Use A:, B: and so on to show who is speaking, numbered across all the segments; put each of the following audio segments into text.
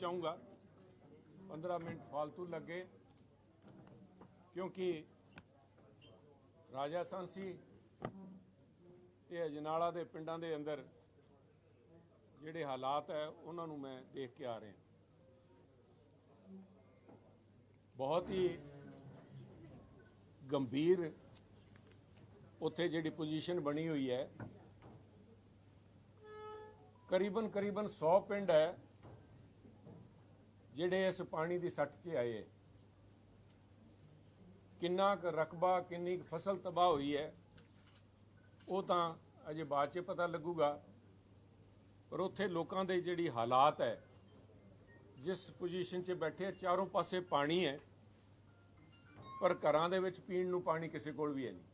A: ਚਾਹੂੰਗਾ। 15 ਮਿੰਟ ਫालतू ਲੱਗੇ। ਕਿਉਂਕਿ ਰਾਜਾ ਸਾਂਸੀ ਤੇ ਅਜਨਾਲਾ ਦੇ ਪਿੰਡਾਂ ਦੇ ਅੰਦਰ ਜਿਹੜੇ ਹਾਲਾਤ ਹੈ, ਉਹਨਾਂ ਨੂੰ ਮੈਂ ਦੇਖ ਕੇ ਆ ਰਿਹਾ। ਬਹੁਤ ਹੀ ਗੰਭੀਰ ਉੱਥੇ ਜਿਹੜੀ ਪੋਜੀਸ਼ਨ ਬਣੀ ਹੋਈ ਹੈ। ਕਰੀਬਨ ਕਰੀਬਨ 100 ਪਿੰਡ ਹੈ। ਜਿਹੜੇ ਇਸ ਪਾਣੀ ਦੀ ਸੱਟ 'ਚ ਆਏ ਕਿੰਨਾ ਕੁ ਰਕਬਾ, ਕਿੰਨੀ ਕੁ ਫਸਲ ਤਬਾਹ ਹੋਈ ਹੈ, ਉਹ ਤਾਂ ਅਜੇ ਬਾਅਦ 'ਚ ਪਤਾ ਲੱਗੂਗਾ। ਪਰ ਉੱਥੇ ਲੋਕਾਂ ਦੇ ਜਿਹੜੀ ਹਾਲਾਤ ਹੈ, ਜਿਸ ਪੋਜੀਸ਼ਨ 'ਚ ਬੈਠੇ ਚਾਰੋਂ ਪਾਸੇ ਪਾਣੀ ਹੈ, ਪਰ ਘਰਾਂ ਦੇ ਵਿੱਚ ਪੀਣ ਨੂੰ ਪਾਣੀ ਕਿਸੇ ਕੋਲ ਵੀ ਹੈ ਨਹੀਂ।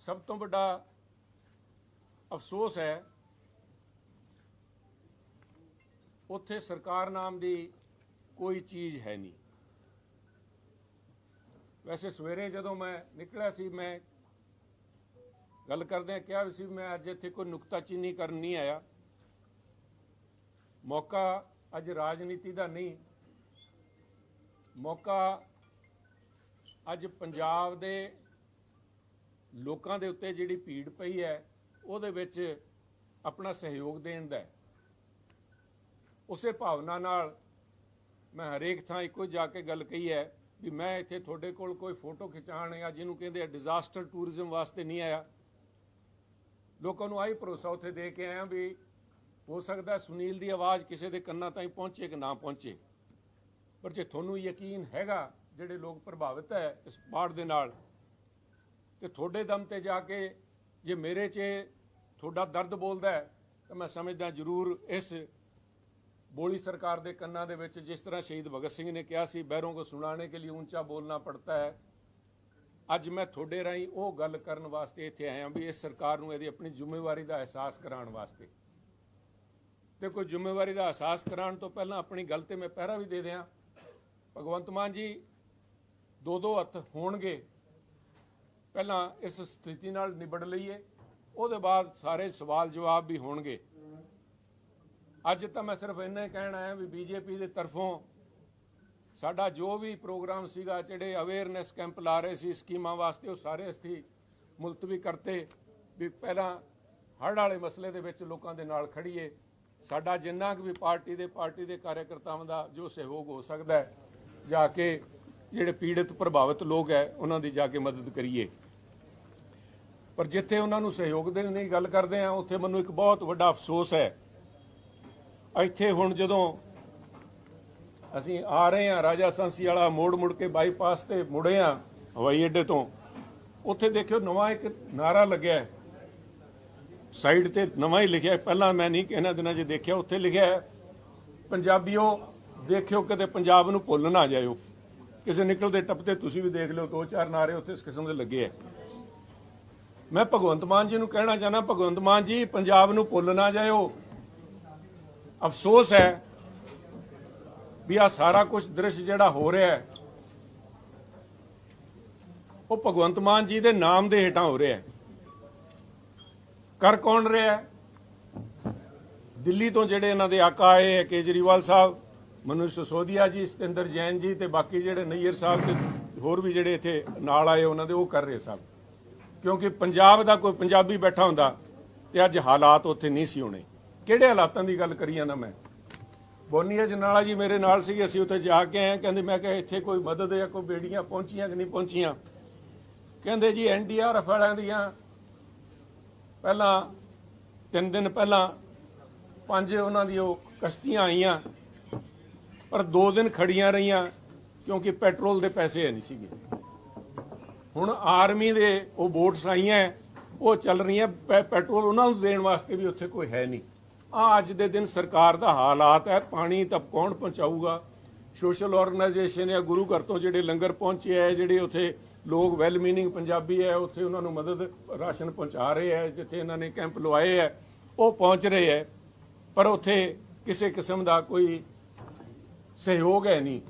A: ਸਭ ਤੋਂ ਵੱਡਾ ਅਫਸੋਸ ਹੈ ਉੱਥੇ ਸਰਕਾਰ ਨਾਮ ਦੀ ਕੋਈ ਚੀਜ਼ ਹੈ ਨਹੀਂ। ਵੈਸੇ ਸਵੇਰੇ ਜਦੋਂ ਮੈਂ ਨਿਕਲਿਆ ਸੀ, ਮੈਂ ਗੱਲ ਕਰਦੇ ਕਿਹਾ ਵੀ ਸੀ, ਮੈਂ ਅੱਜ ਇੱਥੇ ਕੋਈ ਨੁਕਤਾਚੀਨੀ ਕਰਨ ਨਹੀਂ ਆਇਆ। ਮੌਕਾ ਅੱਜ ਰਾਜਨੀਤੀ ਦਾ ਨਹੀਂ। ਮੌਕਾ ਅੱਜ ਪੰਜਾਬ ਦੇ ਲੋਕਾਂ ਦੇ ਉੱਤੇ ਜਿਹੜੀ ਭੀੜ ਪਈ ਹੈ, ਉਹਦੇ ਵਿੱਚ ਆਪਣਾ ਸਹਿਯੋਗ ਦੇਣ ਦਾ ਹੈ। ਉਸੇ ਭਾਵਨਾ ਨਾਲ ਮੈਂ ਹਰੇਕ ਥਾਂ ਇੱਕੋ ਜਾ ਕੇ ਗੱਲ ਕਹੀ ਹੈ ਵੀ ਮੈਂ ਇੱਥੇ ਤੁਹਾਡੇ ਕੋਲ ਕੋਈ ਫੋਟੋ ਖਿਚਾਣ ਜਾਂ ਜਿਹਨੂੰ ਕਹਿੰਦੇ ਆ ਡਿਜ਼ਾਸਟਰ ਟੂਰਿਜ਼ਮ ਵਾਸਤੇ ਨਹੀਂ ਆਇਆ। ਲੋਕਾਂ ਨੂੰ ਆਹੀ ਭਰੋਸਾ ਉੱਥੇ ਦੇ ਕੇ ਆਇਆ ਵੀ ਹੋ ਸਕਦਾ ਸੁਨੀਲ ਦੀ ਆਵਾਜ਼ ਕਿਸੇ ਦੇ ਕੰਨਾਂ ਤਾਈਂ ਪਹੁੰਚੇ ਕਿ ਨਾ ਪਹੁੰਚੇ। ਪਰ ਜੇ ਤੁਹਾਨੂੰ ਯਕੀਨ ਹੈਗਾ ਜਿਹੜੇ ਲੋਕ ਪ੍ਰਭਾਵਿਤ ਹੈ ਇਸ ਬਾੜ ਦੇ ਨਾਲ, ਤੇ ਤੁਹਾਡੇ ਦਮ ਤੇ ਜਾ ਕੇ ਜੇ ਮੇਰੇ 'ਚ ਤੁਹਾਡਾ ਦਰਦ ਬੋਲਦਾ ਤਾਂ ਮੈਂ ਸਮਝਦਾ ਜ਼ਰੂਰ ਇਸ ਬੋਲੀ ਸਰਕਾਰ ਦੇ ਕੰਨਾਂ ਦੇ ਵਿੱਚ ਜਿਸ ਤਰ੍ਹਾਂ ਸ਼ਹੀਦ ਭਗਤ ਸਿੰਘ ਨੇ ਕਿਹਾ ਸੀ, ਬਹਿਰੋਂ ਕੋ ਸੁਣਾਣੇ ਕੇ ਲਈ ਉੱਚਾ ਬੋਲਣਾ ਪੜਤਾ ਹੈ। ਅੱਜ ਮੈਂ ਤੁਹਾਡੇ ਰਾਹੀਂ ਉਹ ਗੱਲ ਕਰਨ ਵਾਸਤੇ ਇੱਥੇ ਆਇਆ ਵੀ ਇਸ ਸਰਕਾਰ ਨੂੰ ਇਹਦੀ ਆਪਣੀ ਜ਼ਿੰਮੇਵਾਰੀ ਦਾ ਅਹਿਸਾਸ ਕਰਾਉਣ ਵਾਸਤੇ। ਤੇ ਕੋਈ ਜ਼ਿੰਮੇਵਾਰੀ ਦਾ ਅਹਿਸਾਸ ਕਰਾਉਣ ਤੋਂ ਪਹਿਲਾਂ ਆਪਣੀ ਗੱਲ ਤੇ ਮੈਂ ਪਹਿਰਾ ਵੀ ਦੇ ਦਿਆਂ। ਭਗਵੰਤ ਮਾਨ ਜੀ ਦੋ ਦੋ ਹੱਥ ਹੋਣਗੇ। ਪਹਿਲਾਂ ਇਸ ਸਥਿਤੀ ਨਾਲ ਨਿਬੜ ਲਈਏ, ਉਹਦੇ ਬਾਅਦ ਸਾਰੇ ਸਵਾਲ ਜਵਾਬ ਵੀ ਹੋਣਗੇ। ਅੱਜ ਤਾਂ ਮੈਂ ਸਿਰਫ ਇੰਨਾ ਹੀ ਕਹਿਣਾ ਹੈ ਵੀ ਬੀਜੇਪੀ ਦੇ ਤਰਫੋਂ ਸਾਡਾ ਜੋ ਵੀ ਪ੍ਰੋਗਰਾਮ ਸੀਗਾ, ਜਿਹੜੇ ਅਵੇਅਰਨੈਸ ਕੈਂਪ ਲਾ ਰਹੇ ਸੀ, ਸਕੀਮਾਂ ਵਾਸਤੇ ਉਹ ਸਾਰੇ ਅਸੀਂ ਮੁਲਤਵੀ ਕਰਤੇ ਵੀ ਪਹਿਲਾਂ ਹੜ੍ਹ ਵਾਲੇ ਮਸਲੇ ਦੇ ਵਿੱਚ ਲੋਕਾਂ ਦੇ ਨਾਲ ਖੜੀਏ ਸਾਡਾ ਜਿੰਨਾ ਕੁ ਵੀ ਪਾਰਟੀ ਦੇ ਪਾਰਟੀ ਦੇ ਕਾਰਜਕਰਤਾਵਾਂ ਦਾ ਜੋ ਸਹਿਯੋਗ ਹੋ ਸਕਦਾ ਹੈ, ਜਾ ਕੇ ਜਿਹੜੇ ਪੀੜਤ, ਪ੍ਰਭਾਵਿਤ ਲੋਕ ਹੈ, ਉਹਨਾਂ ਦੀ ਜਾ ਕੇ ਮਦਦ ਕਰੀਏ। ਪਰ ਜਿੱਥੇ ਉਹਨਾਂ ਨੂੰ ਸਹਿਯੋਗ ਦੇਣ ਦੀ ਗੱਲ ਕਰਦੇ ਆ ਉੱਥੇ ਮੈਨੂੰ ਇੱਕ ਬਹੁਤ ਵੱਡਾ ਅਫਸੋਸ ਹੈ ਇੱਥੇ ਹੁਣ ਜਦੋਂ ਅਸੀਂ ਆ ਰਹੇ ਹਾਂ, ਰਾਜਾ ਸੰਸੀ ਵਾਲਾ ਮੋੜ ਮੁੜ ਕੇ ਬਾਈਪਾਸ ਤੇ ਮੁੜੇ ਆ ਹਵਾਈ ਅੱਡੇ ਤੋਂ, ਉੱਥੇ ਦੇਖਿਓ ਨਵਾਂ ਇੱਕ ਨਾਰਾ ਲੱਗਿਆ ਸਾਈਡ ਤੇ ਨਵਾਂ ਹੀ ਲਿਖਿਆ ਪਹਿਲਾਂ ਮੈਂ ਨਹੀਂ ਇਹਨਾਂ ਦਿਨਾਂ 'ਚ ਦੇਖਿਆ, ਉੱਥੇ ਲਿਖਿਆ ਪੰਜਾਬੀਓ, ਦੇਖਿਓ ਕਦੇ ਪੰਜਾਬ ਨੂੰ ਭੁੱਲ ਨਾ ਜਾਇਓ। ਕਿਸੇ ਨਿਕਲਦੇ ਟੱਪਦੇ ਤੁਸੀਂ ਵੀ ਦੇਖ ਲਿਓ, ਦੋ ਚਾਰ ਨਾਰੇ ਉੱਥੇ ਇਸ ਕਿਸਮ ਦੇ ਲੱਗੇ ਆ ਮੈਂ ਭਗਵੰਤ ਮਾਨ ਜੀ ਨੂੰ ਕਹਿਣਾ ਚਾਹਨਾ ਭਗਵੰਤ ਮਾਨ ਜੀ, ਪੰਜਾਬ ਨੂੰ ਭੁੱਲ ਨਾ ਜਾਇਓ। ਅਫਸੋਸ ਹੈ ਵੀ ਆ ਸਾਰਾ ਕੁਝ ਦ੍ਰਿਸ਼ ਜਿਹੜਾ ਹੋ ਰਿਹਾ ਹੈ, ਉਹ ਭਗਵੰਤ ਮਾਨ ਜੀ ਦੇ ਨਾਮ ਦੇ ਹੇਠਾਂ ਹੋ ਰਿਹਾ ਹੈ। ਕਰ ਕੌਣ ਰਿਹਾ ਹੈ? ਦਿੱਲੀ ਤੋਂ ਜਿਹੜੇ ਇਹਨਾਂ ਦੇ ਆਕਾ ਆਏ ਹੈ, ਕੇਜਰੀਵਾਲ ਸਾਹਿਬ ਮਨੁਸ਼ ਸੋਧੀਆ ਜੀ, ਸਤਿੰਦਰ ਜੈਨ ਜੀ ਤੇ ਬਾਕੀ ਜਿਹੜੇ ਨਈਅਰ ਸਾਹਿਬ ਤੇ ਹੋਰ ਵੀ ਜਿਹੜੇ ਇੱਥੇ ਨਾਲ ਆਏ ਉਹਨਾਂ ਦੇ ਉਹ ਕਰ ਰਹੇ ਸਭ ਕਿਉਂਕਿ ਪੰਜਾਬ ਦਾ ਕੋਈ ਪੰਜਾਬੀ ਬੈਠਾ ਹੁੰਦਾ ਤੇ ਅੱਜ ਹਾਲਾਤ ਉੱਥੇ ਨਹੀਂ ਸੀ ਹੋਣੇ। ਕਿਹੜੇ ਹਾਲਾਤਾਂ ਦੀ ਗੱਲ ਕਰੀ ਜਾਂਦਾ ਮੈਂ? ਬੋਨੀਆ ਜਨਾਲਾ ਜੀ ਮੇਰੇ ਨਾਲ ਸੀ ਅਸੀਂ ਉੱਥੇ ਜਾ ਕੇ ਆਏ, ਕਹਿੰਦੇ ਮੈਂ ਕਿਹਾ ਇੱਥੇ ਕੋਈ ਮਦਦ ਜਾਂ ਕੋਈ ਬੇੜੀਆਂ ਪਹੁੰਚੀਆਂ ਕਿ ਨਹੀਂ ਪਹੁੰਚੀਆਂ? ਕਹਿੰਦੇ ਜੀ ਐਨਡੀਆਰਐਫ ਵਾਲਿਆਂ ਦੀਆਂ ਪਹਿਲਾਂ, ਤਿੰਨ ਦਿਨ ਪਹਿਲਾਂ ਪੰਜ ਉਹਨਾਂ ਦੀ ਉਹ ਕਸ਼ਤੀਆਂ ਆਈਆਂ, ਪਰ ਦੋ ਦਿਨ ਖੜੀਆਂ ਰਹੀਆਂ ਕਿਉਂਕਿ ਪੈਟਰੋਲ ਦੇ ਪੈਸੇ ਹੈ ਨਹੀਂ ਸੀਗੇ। ਹੁਣ ਆਰਮੀ ਦੇ ਉਹ ਬੋਟਸ ਆਈਆਂ, ਉਹ ਚੱਲ ਰਹੀਆਂ, ਪੈ- ਪੈਟਰੋਲ ਉਹਨਾਂ ਨੂੰ ਦੇਣ ਵਾਸਤੇ ਵੀ ਉੱਥੇ ਕੋਈ ਹੈ ਨਹੀਂ। ਆ ਅੱਜ ਦੇ ਦਿਨ ਸਰਕਾਰ ਦਾ ਹਾਲਾਤ ਹੈ, ਪਾਣੀ ਤਾਂ ਕੌਣ ਪਹੁੰਚਾਊਗਾ? ਸੋਸ਼ਲ ਆਰਗੇਨਾਈਜੇਸ਼ਨ ਜਾਂ ਗੁਰੂ ਘਰ ਤੋਂ ਜਿਹੜੇ ਲੰਗਰ ਪਹੁੰਚੇ ਹੈ, ਜਿਹੜੇ ਉੱਥੇ ਲੋਕ ਵੈਲ ਮੀਨਿੰਗ ਪੰਜਾਬੀ ਹੈ, ਉੱਥੇ ਉਹਨਾਂ ਨੂੰ ਮਦਦ, ਰਾਸ਼ਨ ਪਹੁੰਚਾ ਰਹੇ ਹੈ, ਜਿੱਥੇ ਇਹਨਾਂ ਨੇ ਕੈਂਪ ਲਵਾਏ ਹੈ, ਉਹ ਪਹੁੰਚ ਰਹੇ ਹੈ, ਪਰ ਉੱਥੇ ਕਿਸੇ ਕਿਸਮ ਦਾ ਕੋਈ ਸਹਿਯੋਗ ਹੈ ਨਹੀਂ।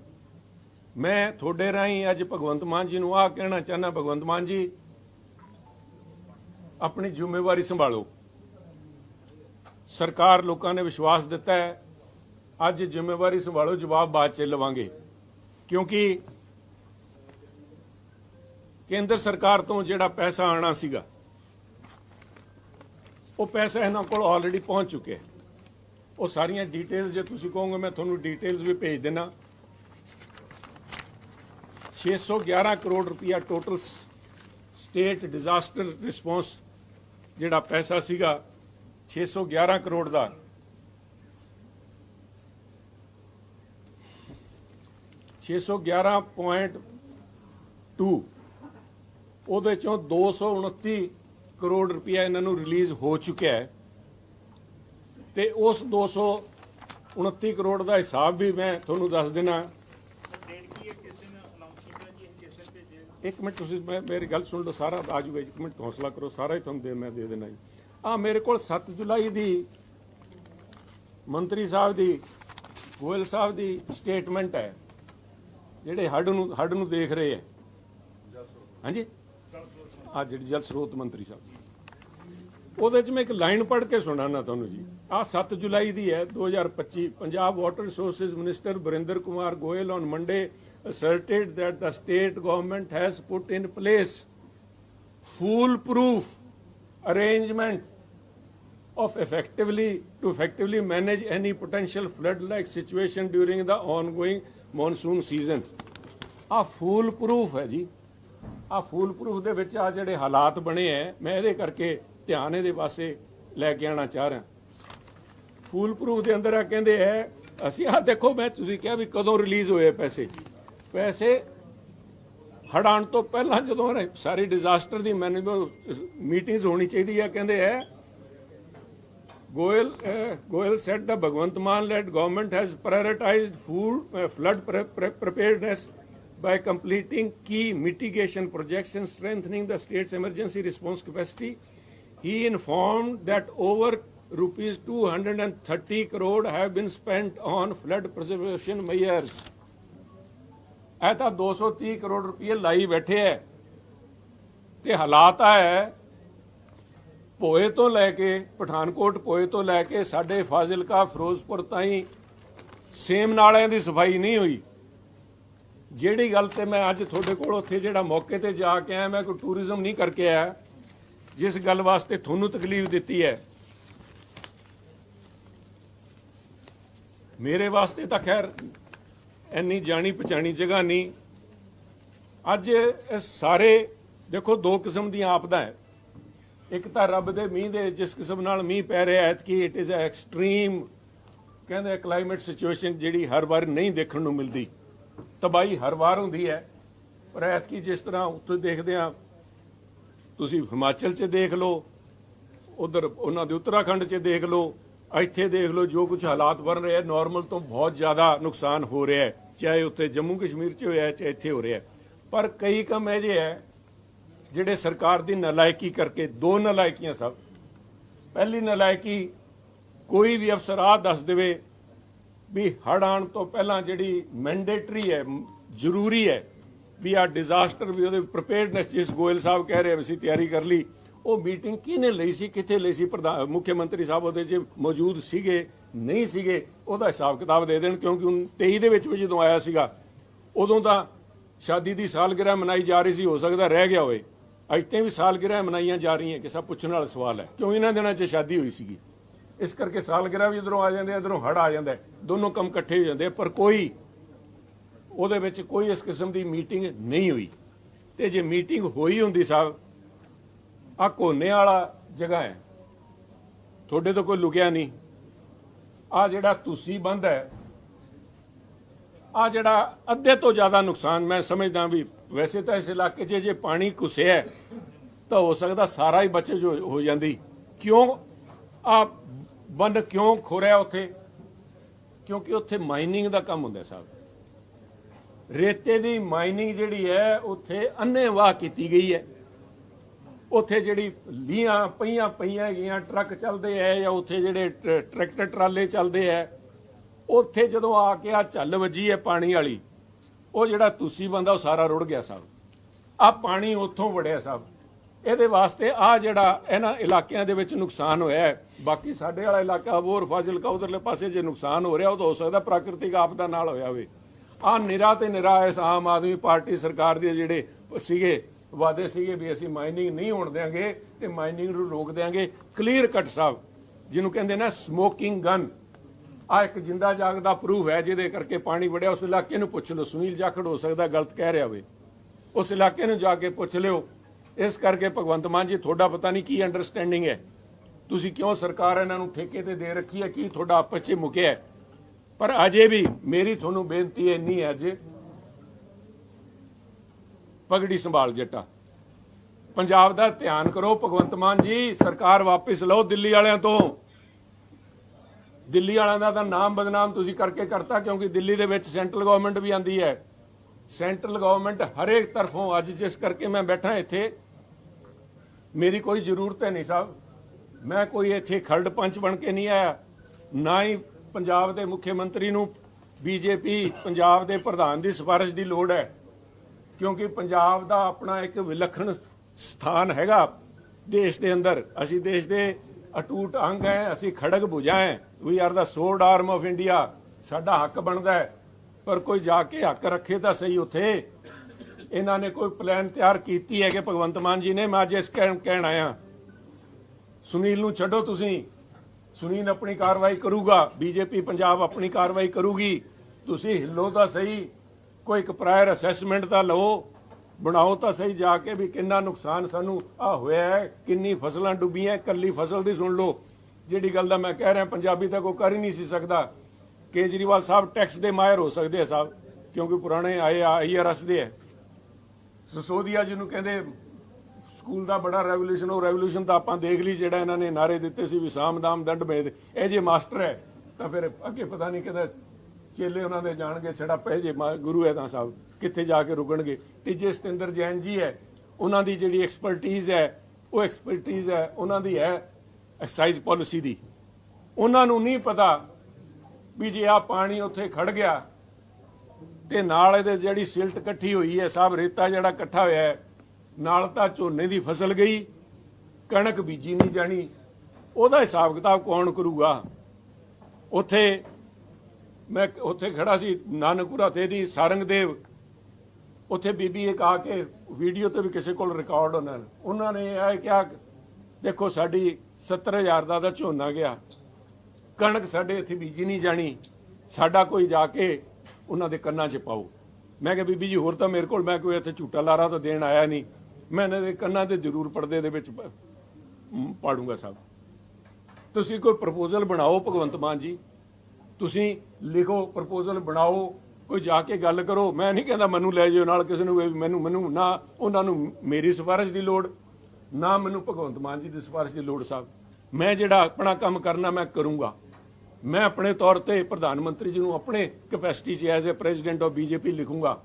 A: ਮੈਂ ਤੁਹਾਡੇ ਰਾਹੀਂ ਅੱਜ ਭਗਵੰਤ ਮਾਨ ਜੀ ਨੂੰ ਆਹ ਕਹਿਣਾ ਚਾਹਨਾ ਭਗਵੰਤ ਮਾਨ ਜੀ, ਆਪਣੀ ਜ਼ਿੰਮੇਵਾਰੀ ਸੰਭਾਲੋ। ਸਰਕਾਰ ਲੋਕਾਂ ਨੇ ਵਿਸ਼ਵਾਸ ਦਿੱਤਾ ਹੈ, ਅੱਜ ਜ਼ਿੰਮੇਵਾਰੀ ਸੰਭਾਲੋ, ਜਵਾਬ ਬਾਅਦ ਚ ਲਵਾਂਗੇ। ਕਿਉਂਕਿ ਕੇਂਦਰ ਸਰਕਾਰ ਤੋਂ ਜਿਹੜਾ ਪੈਸਾ ਆਣਾ ਸੀਗਾ, ਉਹ ਪੈਸਾ ਇਹਨਾਂ ਕੋਲ ਆਲਰੇਡੀ ਪਹੁੰਚ ਚੁੱਕਿਆ ਉਹ ਸਾਰੀਆਂ ਡਿਟੇਲਸ ਜੇ ਤੁਸੀਂ ਕਹੋਗੇ, ਮੈਂ ਤੁਹਾਨੂੰ ਡਿਟੇਲਸ ਵੀ ਭੇਜ ਦੇਣਾ 611 ਕਰੋੜ ਰੁਪਇਆ ਟੋਟਲ ਸਟੇਟ ਡਿਜ਼ਾਸਟਰ ਰਿਸਪੌਂਸ ਜਿਹੜਾ ਪੈਸਾ ਸੀਗਾ 611 ਕਰੋੜ ਦਾ। ਛੇ ਸੌ ਗਿਆਰਾਂ ਪੁਆਇੰਟ ਟੂ ਉਹਦੇ ਚੋਂ 229 ਕਰੋੜ ਰੁਪਇਆ ਇਹਨਾਂ ਨੂੰ ਰਿਲੀਜ਼ ਹੋ ਚੁੱਕਿਆ ਹੈ। ਤੇ ਉਸ 229 ਕਰੋੜ ਦਾ ਹਿਸਾਬ ਵੀ ਮੈਂ ਤੁਹਾਨੂੰ ਦੱਸ ਦੇਣਾ ਇੱਕ ਮਿੰਟ ਤੁਸੀਂ ਮੈਂ ਮੇਰੀ ਗੱਲ ਸੁਣ ਲਓ, ਸਾਰਾ ਆ ਜਾਊਗਾ। ਇੱਕ ਮਿੰਟ ਹੌਸਲਾ ਕਰੋ, ਸਾਰਾ ਹੀ ਤੁਹਾਨੂੰ ਦੇ ਮੈਂ ਦੇ ਦੇਣਾ ਜੀ। ਆ ਮੇਰੇ ਕੋਲ 7 ਜੁਲਾਈ ਦੀ ਮੰਤਰੀ ਸਾਹਿਬ ਦੀ, ਗੋਇਲ ਸਾਹਿਬ ਦੀ ਸਟੇਟਮੈਂਟ ਹੈ, ਜਿਹੜੇ ਹੱਡ ਨੂੰ ਹੱਡ ਨੂੰ ਦੇਖ ਰਹੇ ਹੈ। ਹਾਂਜੀ? ਆ ਜਿਹੜੀ ਜਲ ਸਰੋਤ ਮੰਤਰੀ ਸਾਹਿਬ ਉਹਦੇ ਚ ਮੈਂ ਇੱਕ ਲਾਈਨ ਪੜ੍ਹ ਕੇ ਸੁਣਾਣਾ ਤੁਹਾਨੂੰ ਜੀ। ਆ 7 ਜੁਲਾਈ ਦੀ ਹੈ 2025 Punjab water resources minister Barinder Kumar Goyal on Monday asserted that the state government has put in place foolproof arrangements of effectively, to effectively manage any potential flood like situation during the ongoing monsoon season. A Phool proof ਹੈ ਜੀ। ਆ ਫੂਲ proof ਦੇ ਵਿੱਚ ਆ ਜਿਹੜੇ ਹਾਲਾਤ ਬਣੇ ਐ, ਮੈਂ ਇਹਦੇ ਕਰਕੇ ਧਿਆਨ ਇਹਦੇ ਪਾਸੇ ਲੈ ਕੇ ਆਣਾ ਚਾਹ ਰਿਹਾ। ਫੂਲ ਪ੍ਰੂਫ ਦੇ ਅੰਦਰ ਆ ਕਹਿੰਦੇ ਐ, ਅਸੀਂ ਆ ਦੇਖੋ, ਮੈਂ ਤੁਸੀਂ ਕਿਹਾ ਵੀ ਕਦੋਂ ਰਿਲੀਜ਼ ਹੋਏ ਪੈਸੇ। ਪੈਸੇ ਹੜਾਣ ਤੋਂ ਪਹਿਲਾਂ ਜਦੋਂ ਸਾਰੇ ਡਿਜ਼ਾਸਟਰ ਦੀ ਮੈਨੇਜਮੈਂਟ ਮੀਟਿੰਗਸ ਹੋਣੀ ਚਾਹੀਦੀ ਆ ਕਹਿੰਦੇ ਐ Goyal, uh, Goyal said the Bhagwant Mann led government has prioritized food, uh, flood pre- pre- preparedness by completing key mitigation projects and strengthening the state's emergency response capacity. He informed that over rupees 230 crore have been spent on flood preservation measures. ਇਹ ਤਾਂ 230 ਕਰੋੜ ਰੁਪਏ ਲਾਈ ਬੈਠੇ ਐ ਤੇ ਹਾਲਾਤ ਆ ਹੈ ਪੋਏ ਤੋਂ ਲੈ ਕੇ, ਪਠਾਨਕੋਟ ਪੋਏ ਤੋਂ ਲੈ ਕੇ ਸਾਡੇ ਫਾਜ਼ਿਲਕਾ, ਫਿਰੋਜ਼ਪੁਰ ਤਾਈਂ ਸੇਮ ਨਾਲਿਆਂ ਦੀ ਸਫ਼ਾਈ ਨਹੀਂ ਹੋਈ। ਜਿਹੜੀ ਗੱਲ ਤੇ ਮੈਂ ਅੱਜ ਤੁਹਾਡੇ ਕੋਲ ਉੱਥੇ ਜਿਹੜਾ ਮੌਕੇ ਤੇ ਜਾ ਕੇ ਆਇਆ, ਮੈਂ ਕੋਈ ਟੂਰਿਜ਼ਮ ਨਹੀਂ ਕਰਕੇ ਆਇਆ, ਜਿਸ ਗੱਲ ਵਾਸਤੇ ਤੁਹਾਨੂੰ ਤਕਲੀਫ ਦਿੱਤੀ ਹੈ। ਮੇਰੇ ਵਾਸਤੇ ਤਾਂ ਖੈਰ ਇੰਨੀ ਜਾਣੀ ਪਛਾਣੀ ਜਗ੍ਹਾ ਨਹੀਂ। ਅੱਜ ਇਹ ਸਾਰੇ, ਦੇਖੋ ਦੋ ਕਿਸਮ ਦੀਆਂ ਆਪਦਾ ਹੈ। ਇੱਕ ਤਾਂ ਰੱਬ ਦੇ ਮੀਂਹ ਦੇ ਜਿਸ ਕਿਸਮ ਨਾਲ ਮੀਂਹ ਪੈ ਰਿਹਾ ਹੈ ਕਿ ਇਟ ਇਜ਼ ਅ ਐਕਸਟ੍ਰੀਮ ਕਹਿੰਦੇ ਕਲਾਈਮੇਟ ਸਿਚੁਏਸ਼ਨ ਜਿਹੜੀ ਹਰ ਵਾਰ ਨਹੀਂ ਦੇਖਣ ਨੂੰ ਮਿਲਦੀ। ਤਬਾਈ ਹਰ ਵਾਰ ਹੁੰਦੀ ਹੈ। ਪਰ ਐਤਕੀ ਜਿਸ ਤਰ੍ਹਾਂ ਉੱਥੇ ਦੇਖਦੇ ਆ ਤੁਸੀਂ ਹਿਮਾਚਲ 'ਚ ਦੇਖ ਲਓ, ਉਧਰ ਉਹਨਾਂ ਦੇ ਉੱਤਰਾਖੰਡ 'ਚ ਦੇਖ ਲਓ, ਇੱਥੇ ਦੇਖ ਲਓ, ਜੋ ਕੁਝ ਹਾਲਾਤ ਬਣ ਰਹੇ ਆ ਨਾਰਮਲ ਤੋਂ ਬਹੁਤ ਜ਼ਿਆਦਾ ਨੁਕਸਾਨ ਹੋ ਰਿਹਾ ਹੈ। ਚਾਹੇ ਉੱਥੇ ਜੰਮੂ ਕਸ਼ਮੀਰ 'ਚ ਹੋਇਆ, ਚਾਹੇ ਇੱਥੇ ਹੋ ਰਿਹਾ ਪਰ ਕਈ ਕੰਮ ਇਹ ਜਿਹੇ ਹੈ ਜਿਹੜੇ ਸਰਕਾਰ ਦੀ ਨਲਾਇਕੀ ਕਰਕੇ ਦੋ ਨਲਾਇਕੀਆਂ ਸਭ। ਪਹਿਲੀ ਨਲਾਇਕੀ ਕੋਈ ਵੀ ਅਫਸਰ ਆ ਦੱਸ ਦੇਵੇ ਵੀ ਹੜ੍ਹ ਆਉਣ ਤੋਂ ਪਹਿਲਾਂ ਜਿਹੜੀ ਮੈਂਡੇਟਰੀ ਹੈ ਜ਼ਰੂਰੀ ਹੈ ਵੀ ਆ ਡਿਜ਼ਾਸਟਰ ਵੀ ਉਹਦੇ ਪ੍ਰੀਪੇਅਰਡਨੈਸ ਜਿਸ ਗੋਇਲ ਸਾਹਿਬ ਕਹਿ ਰਹੇ ਅਸੀਂ ਤਿਆਰੀ ਕਰ ਲਈ, ਉਹ ਮੀਟਿੰਗ ਕਿਹਨੇ ਲਈ ਸੀ, ਕਿੱਥੇ ਲਈ ਸੀ? ਪ੍ਰਧਾਨ ਮੁੱਖ ਮੰਤਰੀ ਸਾਹਿਬ ਉਹਦੇ 'ਚ ਮੌਜੂਦ ਸੀਗੇ, ਨਹੀਂ ਸੀਗੇ, ਉਹਦਾ ਹਿਸਾਬ ਕਿਤਾਬ ਦੇ ਦੇਣ, ਕਿਉਂਕਿ ਹੁਣ 23 ਦੇ ਵਿੱਚ ਵੀ ਜਦੋਂ ਆਇਆ ਸੀਗਾ, ਉਦੋਂ ਤਾਂ ਸ਼ਾਦੀ ਦੀ ਸਾਲਗਿਰਹ ਮਨਾਈ ਜਾ ਰਹੀ ਸੀ, ਹੋ ਸਕਦਾ ਰਹਿ ਗਿਆ ਹੋਵੇ। ਇੱਥੇ ਵੀ ਸਾਲਗਿਰਹ ਮਨਾਈਆਂ ਜਾ ਰਹੀਆਂ ਕਿ ਸਭ ਪੁੱਛਣ ਵਾਲਾ ਸਵਾਲ ਹੈ। ਕਿਉਂ ਇਹਨਾਂ ਦਿਨਾਂ 'ਚ ਸ਼ਾਦੀ ਹੋਈ ਸੀਗੀ? ਇਸ ਕਰਕੇ ਸਾਲਗਿਰਹ ਵੀ ਇਧਰੋਂ ਆ ਜਾਂਦੇ ਇਧਰੋਂ ਹੜ ਆ ਜਾਂਦਾ ਦੋਨੋਂ ਕੰਮ ਇਕੱਠੇ ਹੋ ਜਾਂਦੇ ਪਰ ਕੋਈ ਉਹਦੇ ਵਿੱਚ ਕੋਈ ਇਸ ਕਿਸਮ ਦੀ ਮੀਟਿੰਗ ਨਹੀਂ ਹੋਈ। ਤੇ ਜੇ ਮੀਟਿੰਗ ਹੋਈ ਹੁੰਦੀ ਸਾਹਿਬ ਆ ਕੋਨੇ ਵਾਲਾ ਜਗ੍ਹਾ ਹੈ। ਤੁਹਾਡੇ ਤੋਂ ਕੋਈ ਲੁਕਿਆ ਨਹੀਂ। ਆ ਜਿਹੜਾ ਤੁਸੀਂ ਬੰਦ ਹੈ ਆ ਜਿਹੜਾ ਅੱਧੇ ਤੋਂ ਜ਼ਿਆਦਾ ਨੁਕਸਾਨ ਮੈਂ ਸਮਝਦਾ ਵੀ ਵੈਸੇ ਤਾਂ ਇਸ ਇਲਾਕੇ 'ਚ ਜੇ ਪਾਣੀ ਘੁਸਿਆ ਤਾਂ ਹੋ ਸਕਦਾ ਸਾਰਾ ਹੀ ਬਚੇ ਹੋ ਜਾਂਦੀ। ਕਿਉਂ ਆ ਬੰਦ ਕਿਉਂ ਖੋਰਿਆ ਉੱਥੇ? ਕਿਉਂਕਿ ਉੱਥੇ ਮਾਈਨਿੰਗ ਦਾ ਕੰਮ ਹੁੰਦਾ ਸਾਹਿਬ। ਰੇਤੇ ਦੀ ਮਾਈਨਿੰਗ ਜਿਹੜੀ ਹੈ, ਉੱਥੇ ਅੰਨੇਵਾਹ ਕੀਤੀ ਗਈ ਹੈ। ਉੱਥੇ ਜਿਹੜੀ ਲੀਆਂ ਪਈਆਂ ਪਈਆਂ ਹੈਗੀਆਂ, ਟਰੱਕ ਚੱਲਦੇ ਐ ਜਾਂ ਉੱਥੇ ਜਿਹੜੇ ਟਰੈਕਟਰ ਟਰਾਲੇ ਚੱਲਦੇ ਐ ਉੱਥੇ ਜਦੋਂ ਆ ਕੇ ਆ ਝੱਲ ਵੱਜੀ ਹੈ ਪਾਣੀ ਵਾਲੀ, ਉਹ ਜਿਹੜਾ ਤੁਸੀਂ ਬੰਦਾ ਉਹ ਸਾਰਾ ਰੁੜ ਗਿਆ ਸਾਹਿਬ ਆ ਪਾਣੀ ਉੱਥੋਂ ਵੜਿਆ ਸਾਹਿਬ ਇਹਦੇ ਵਾਸਤੇ ਆ ਜਿਹੜਾ ਇਹਨਾਂ ਇਲਾਕਿਆਂ ਦੇ ਵਿੱਚ ਨੁਕਸਾਨ ਹੋਇਆ ਹੈ, ਬਾਕੀ ਸਾਡੇ ਵਾਲਾ ਇਲਾਕਾ ਹੋਰ ਫਾਜ਼ਿਲਕਾ ਉਧਰਲੇ ਪਾਸੇ ਜੇ ਨੁਕਸਾਨ ਹੋ ਰਿਹਾ, ਉਹ ਤਾਂ ਹੋ ਸਕਦਾ ਪ੍ਰਾਕਿਰਤਿਕ ਆਪਦਾ ਨਾਲ ਹੋਇਆ ਹੋਵੇ। ਆ ਨਿਰਾ ਤੇ ਨਿਰਾ ਇਸ ਆਮ ਆਦਮੀ ਪਾਰਟੀ ਸਰਕਾਰ ਦੇ ਜਿਹੜੇ ਸੀਗੇ, ਵਾਅਦੇ ਸੀਗੇ ਵੀ ਅਸੀਂ ਮਾਈਨਿੰਗ ਨਹੀਂ ਹੋਣ ਦਿਆਂਗੇ ਤੇ ਮਾਈਨਿੰਗ ਨੂੰ ਰੋਕ ਦਿਆਂਗੇ। ਕਲੀਅਰ ਕੱਟ ਸਾਹਿਬ, ਜਿਹਨੂੰ ਕਹਿੰਦੇ ਨਾ ਸਮੋਕਿੰਗ ਗਨ ਆ ਇੱਕ ਜਿੰਦਾ ਜਾਗਦਾ ਪ੍ਰੂਫ ਹੈ, ਜਿਹਦੇ ਕਰਕੇ ਪਾਣੀ ਵੜਿਆ, ਉਸ ਇਲਾਕੇ ਨੂੰ ਪੁੱਛ ਲਓ। ਸੁਨੀਲ ਜਾਖੜ ਹੋ ਸਕਦਾ ਗਲਤ ਕਹਿ ਰਿਹਾ ਹੋਵੇ। ਉਸ ਇਲਾਕੇ ਨੂੰ ਜਾ ਕੇ ਪੁੱਛ ਲਿਓ। ਇਸ ਕਰਕੇ ਭਗਵੰਤ ਮਾਨ ਜੀ, ਤੁਹਾਡਾ ਪਤਾ ਨਹੀਂ ਕੀ ਅੰਡਰਸਟੈਂਡਿੰਗ ਹੈ। ਤੁਸੀਂ ਕਿਉਂ ਸਰਕਾਰ ਇਹਨਾਂ ਨੂੰ ਠੇਕੇ ਤੇ ਦੇ ਰੱਖੀ ਹੈ? ਕੀ ਤੁਹਾਡਾ ਆਪਸ 'ਚ ਮੁਕਿਆ ਪਰ ਅਜੇ ਵੀ ਮੇਰੀ ਤੁਹਾਨੂੰ ਬੇਨਤੀ ਇੰਨੀ ਹੈ ਅੱਜ ਪਗੜੀ ਸੰਭਾਲ ਜੱਟਾ। ਪੰਜਾਬ ਦਾ ਧਿਆਨ ਕਰੋ, ਭਗਵੰਤ ਮਾਨ ਜੀ, ਸਰਕਾਰ ਵਾਪਸ ਲਓ ਦਿੱਲੀ ਵਾਲਿਆਂ ਤੋਂ। ਦਿੱਲੀ ਵਾਲਿਆਂ ਦਾ ਤਾਂ ਨਾਮ ਬਦਨਾਮ ਤੁਸੀਂ ਕਰਕੇ ਕਰਤਾ, ਕਿਉਂਕਿ ਦਿੱਲੀ ਦੇ ਵਿੱਚ ਸੈਂਟਰਲ ਗਵਰਨਮੈਂਟ ਵੀ ਆਂਦੀ ਹੈ। ਸੈਂਟਰਲ ਗਵਰਨਮੈਂਟ ਹਰੇਕ ਤਰਫੋਂ, ਅੱਜ ਜਿਸ ਕਰਕੇ ਮੈਂ ਬੈਠਾ ਇੱਥੇ, ਮੇਰੀ ਕੋਈ ਜ਼ਰੂਰਤ ਹੈ ਨਹੀਂ ਸਾਹਿਬ ਮੈਂ ਕੋਈ ਇੱਥੇ ਖਰੜ ਪੰਚ ਬਣ ਕੇ ਨਹੀਂ ਆਇਆ, ਨਾ ਹੀ ਪੰਜਾਬ ਦੇ ਮੁੱਖ ਮੰਤਰੀ ਨੂੰ ਬੀਜੇਪੀ, ਪੰਜਾਬ ਦੇ ਪ੍ਰਧਾਨ ਦੀ ਸਿਫਾਰਿਸ਼ ਦੀ ਲੋੜ ਹੈ। ਕਿਉਂਕਿ ਪੰਜਾਬ ਦਾ ਆਪਣਾ ਇੱਕ ਵਿਲੱਖਣ ਸਥਾਨ ਹੈਗਾ, ਦੇਸ਼ ਦੇ ਅੰਦਰ। ਅਸੀਂ ਦੇਸ਼ ਦੇ ਅਟੂਟ ਅੰਗ ਹੈ, ਅਸੀਂ ਖੜਗ ਭੁਜਾ ਹੈ। We are the sword arm of India ਸਾਡਾ ਹੱਕ ਬਣਦਾ ਹੈ। ਪਰ ਕੋਈ ਜਾ ਕੇ ਹੱਕ ਰੱਖੇ ਤਾਂ ਸਹੀ ਉੱਥੇ। ਇਹਨਾਂ ਨੇ ਕੋਈ ਪਲਾਨ ਤਿਆਰ ਕੀਤੀ ਹੈ ਕਿ ਭਗਵੰਤ ਮਾਨ ਜੀ ਨੇ? ਮੈਂ ਅੱਜ ਇਸ ਕਹਿਣ ਕਹਿਣ ਆਇਆ। ਸੁਨੀਲ ਨੂੰ ਛੱਡੋ ਤੁਸੀਂ। ਸੁਨੀਲ ਆਪਣੀ ਕਾਰਵਾਈ ਕਰੂਗਾ। ਬੀਜੇਪੀ ਪੰਜਾਬ ਆਪਣੀ ਕਾਰਵਾਈ ਕਰੂਗੀ। ਤੁਸੀਂ ਹਿੱਲੋ ਤਾਂ ਸਹੀ। ਕੋਈ ਇੱਕ ਪ੍ਰਾਇਰ ਅਸੈਸਮੈਂਟ ਤਾਂ ਲਓ। ਬਣਾਓ ਤਾਂ ਸਹੀ ਜਾ ਕੇ ਵੀ ਕਿੰਨਾ ਨੁਕਸਾਨ ਸਾਨੂੰ ਆ ਹੋਇਆ ਹੈ, ਕਿੰਨੀ ਫਸਲਾਂ ਡੁੱਬੀਆਂ ਕੱਲੀ ਫਸਲ ਦੀ ਸੁਣ ਲਓ। ਜਿਹੜੀ ਗੱਲ ਦਾ ਮੈਂ ਕਹਿ ਰਿਹਾ, ਪੰਜਾਬੀ ਤਾਂ ਕੋਈ ਕਰ ਹੀ ਨਹੀਂ ਸੀ ਸਕਦਾ। ਕੇਜਰੀਵਾਲ ਸਾਹਿਬ ਟੈਕਸ ਦੇ ਮਾਹਿਰ ਹੋ ਸਕਦੇ ਆ ਸਾਹਿਬ, ਕਿਉਂਕਿ ਪੁਰਾਣੇ ਆਏ ਆਈਆਰਐਸ ਦੇ ਹੈ ਸਸੋਦੀਆ ਜਿਹਨੂੰ ਕਹਿੰਦੇ, ਸਕੂਲ ਦਾ ਬੜਾ ਰੈਵੋਲੂਸ਼ਨ, ਉਹ ਰੈਵੋਲੂਸ਼ਨ ਤਾਂ ਆਪਾਂ ਦੇਖ ਲਈ, ਜਿਹੜਾ ਇਹਨਾਂ ਨੇ ਨਾਰੇ ਦਿੱਤੇ ਸੀ ਵੀ ਸਾਮਦਾਮ ਦੰਡ ਭੇਦ। ਇਹ ਜੇ ਮਾਸਟਰ ਹੈ, ਤਾਂ ਫਿਰ ਅੱਗੇ ਪਤਾ ਨਹੀਂ ਕਿਤੇ ਚੇਲੇ ਉਹਨਾਂ ਦੇ ਜਾਣਗੇ, ਛੜਾ ਪੈ ਜੇ ਮਾ- ਗੁਰੂ ਹੈ ਤਾਂ ਸਾਹਿਬ, ਕਿੱਥੇ ਜਾ ਕੇ ਰੁਕਣਗੇ? ਤੀਜੇ ਸਤਿੰਦਰ ਜੈਨ ਜੀ ਹੈ, ਉਹਨਾਂ ਦੀ ਜਿਹੜੀ ਐਕਸਪਰਟੀਜ਼ ਹੈ, ਉਹ ਐਕਸਪਰਟੀਜ਼ ਹੈ, ਉਹਨਾਂ ਦੀ ਹੈ ਐਕਸਾਈਜ਼ ਪਾਲਿਸੀ ਦੀ। ਉਹਨਾਂ ਨੂੰ ਨਹੀਂ ਪਤਾ ਵੀ ਜੇ ਆ ਪਾਣੀ ਉੱਥੇ ਖੜ ਗਿਆ ਤੇ ਨਾਲ ਇਹਦੇ ਜਿਹੜੀ ਸਿਲਟ ਇਕੱਠੀ ਹੋਈ ਹੈ ਸਭ ਰੇਤਾ ਜਿਹੜਾ ਇਕੱਠਾ ਹੋਇਆ ਹੈ, ਨਾਲ ਤਾਂ ਝੋਨੇ ਦੀ ਫਸਲ ਗਈ, ਕਣਕ ਬੀਜੀ ਨਹੀਂ ਜਾਣੀ, ਉਹਦਾ ਹਿਸਾਬ ਕਿਤਾਬ ਕੌਣ ਕਰੂਗਾ? ਉੱਥੇ ਮੈਂ ਉੱਥੇ ਖੜਾ ਸੀ ਨਾਨਕਪੁਰਾ ਤੇ ਦੀ ਸਾਰੰਗਦੇਵ। ਉੱਥੇ ਬੀਬੀ ਇੱਕ ਆ ਕੇ ਵੀਡੀਓ ਤੇ ਵੀ ਕਿਸੇ ਕੋਲ ਰਿਕਾਰਡ ਉਹਨਾਂ ਨੇ। ਉਹਨਾਂ ਨੇ ਇਹ ਕਿਹਾ ਦੇਖੋ ਸਾਡੀ 70000 ਦਾ ਤਾਂ ਝੋਨਾ ਗਿਆ। ਕਣਕ ਸਾਡੇ ਇੱਥੇ ਬੀਜੀ ਨਹੀਂ ਜਾਣੀ। ਸਾਡਾ ਕੋਈ ਜਾ ਕੇ ਉਹਨਾਂ ਦੇ ਕੰਨਾਂ 'ਚ ਪਾਓ। ਮੈਂ ਕਿਹਾ ਬੀਬੀ ਜੀ ਹੋਰ ਤਾਂ ਮੇਰੇ ਕੋਲ ਮੈਂ ਕੋਈ ਇੱਥੇ ਝੂਟਾ ਲਾਰਾ ਤਾਂ ਦੇਣ ਆਇਆ ਨਹੀਂ। ਮੈਂ ਇਹਨਾਂ ਦੇ ਕੰਨਾਂ ਤੇ ਜ਼ਰੂਰ ਪਰਦੇ ਦੇ ਵਿੱਚ ਪ- ਮ, ਪਾੜੂੰਗਾ ਸਾਹਿਬ ਤੁਸੀਂ ਕੋਈ ਪ੍ਰਪੋਜ਼ਲ ਬਣਾਓ ਭਗਵੰਤ ਮਾਨ ਜੀ? ਤੁਸੀਂ ਲਿਖੋ ਪ੍ਰਪੋਜ਼ਲ ਬਣਾਓ, ਕੋਈ ਜਾ ਕੇ ਗੱਲ ਕਰੋ। ਮੈਂ ਨਹੀਂ ਕਹਿੰਦਾ ਮੈਨੂੰ ਲੈ ਜਾਓ ਨਾਲ ਕਿਸੇ ਨੂੰ ਮੈਨੂੰ ਮੈਨੂੰ ਨਾ ਉਹਨਾਂ ਨੂੰ ਮੇਰੀ ਸਿਫਾਰਿਸ਼ ਦੀ ਲੋੜ, ਨਾ ਮੈਨੂੰ ਭਗਵੰਤ ਮਾਨ ਜੀ ਦੀ ਸਿਫਾਰਿਸ਼ ਦੀ ਲੋੜ ਸਾਹਿਬ। ਮੈਂ ਜਿਹੜਾ ਆਪਣਾ ਕੰਮ ਕਰਨਾ ਮੈਂ ਕਰੂੰਗਾ। ਮੈਂ ਆਪਣੇ ਤੌਰ ਤੇ ਪ੍ਰਧਾਨ ਮੰਤਰੀ ਜੀ ਨੂੰ ਆਪਣੇ ਕੈਪੈਸਿਟੀ 'ਚ as a president of BJP ਲਿਖੂੰਗਾ।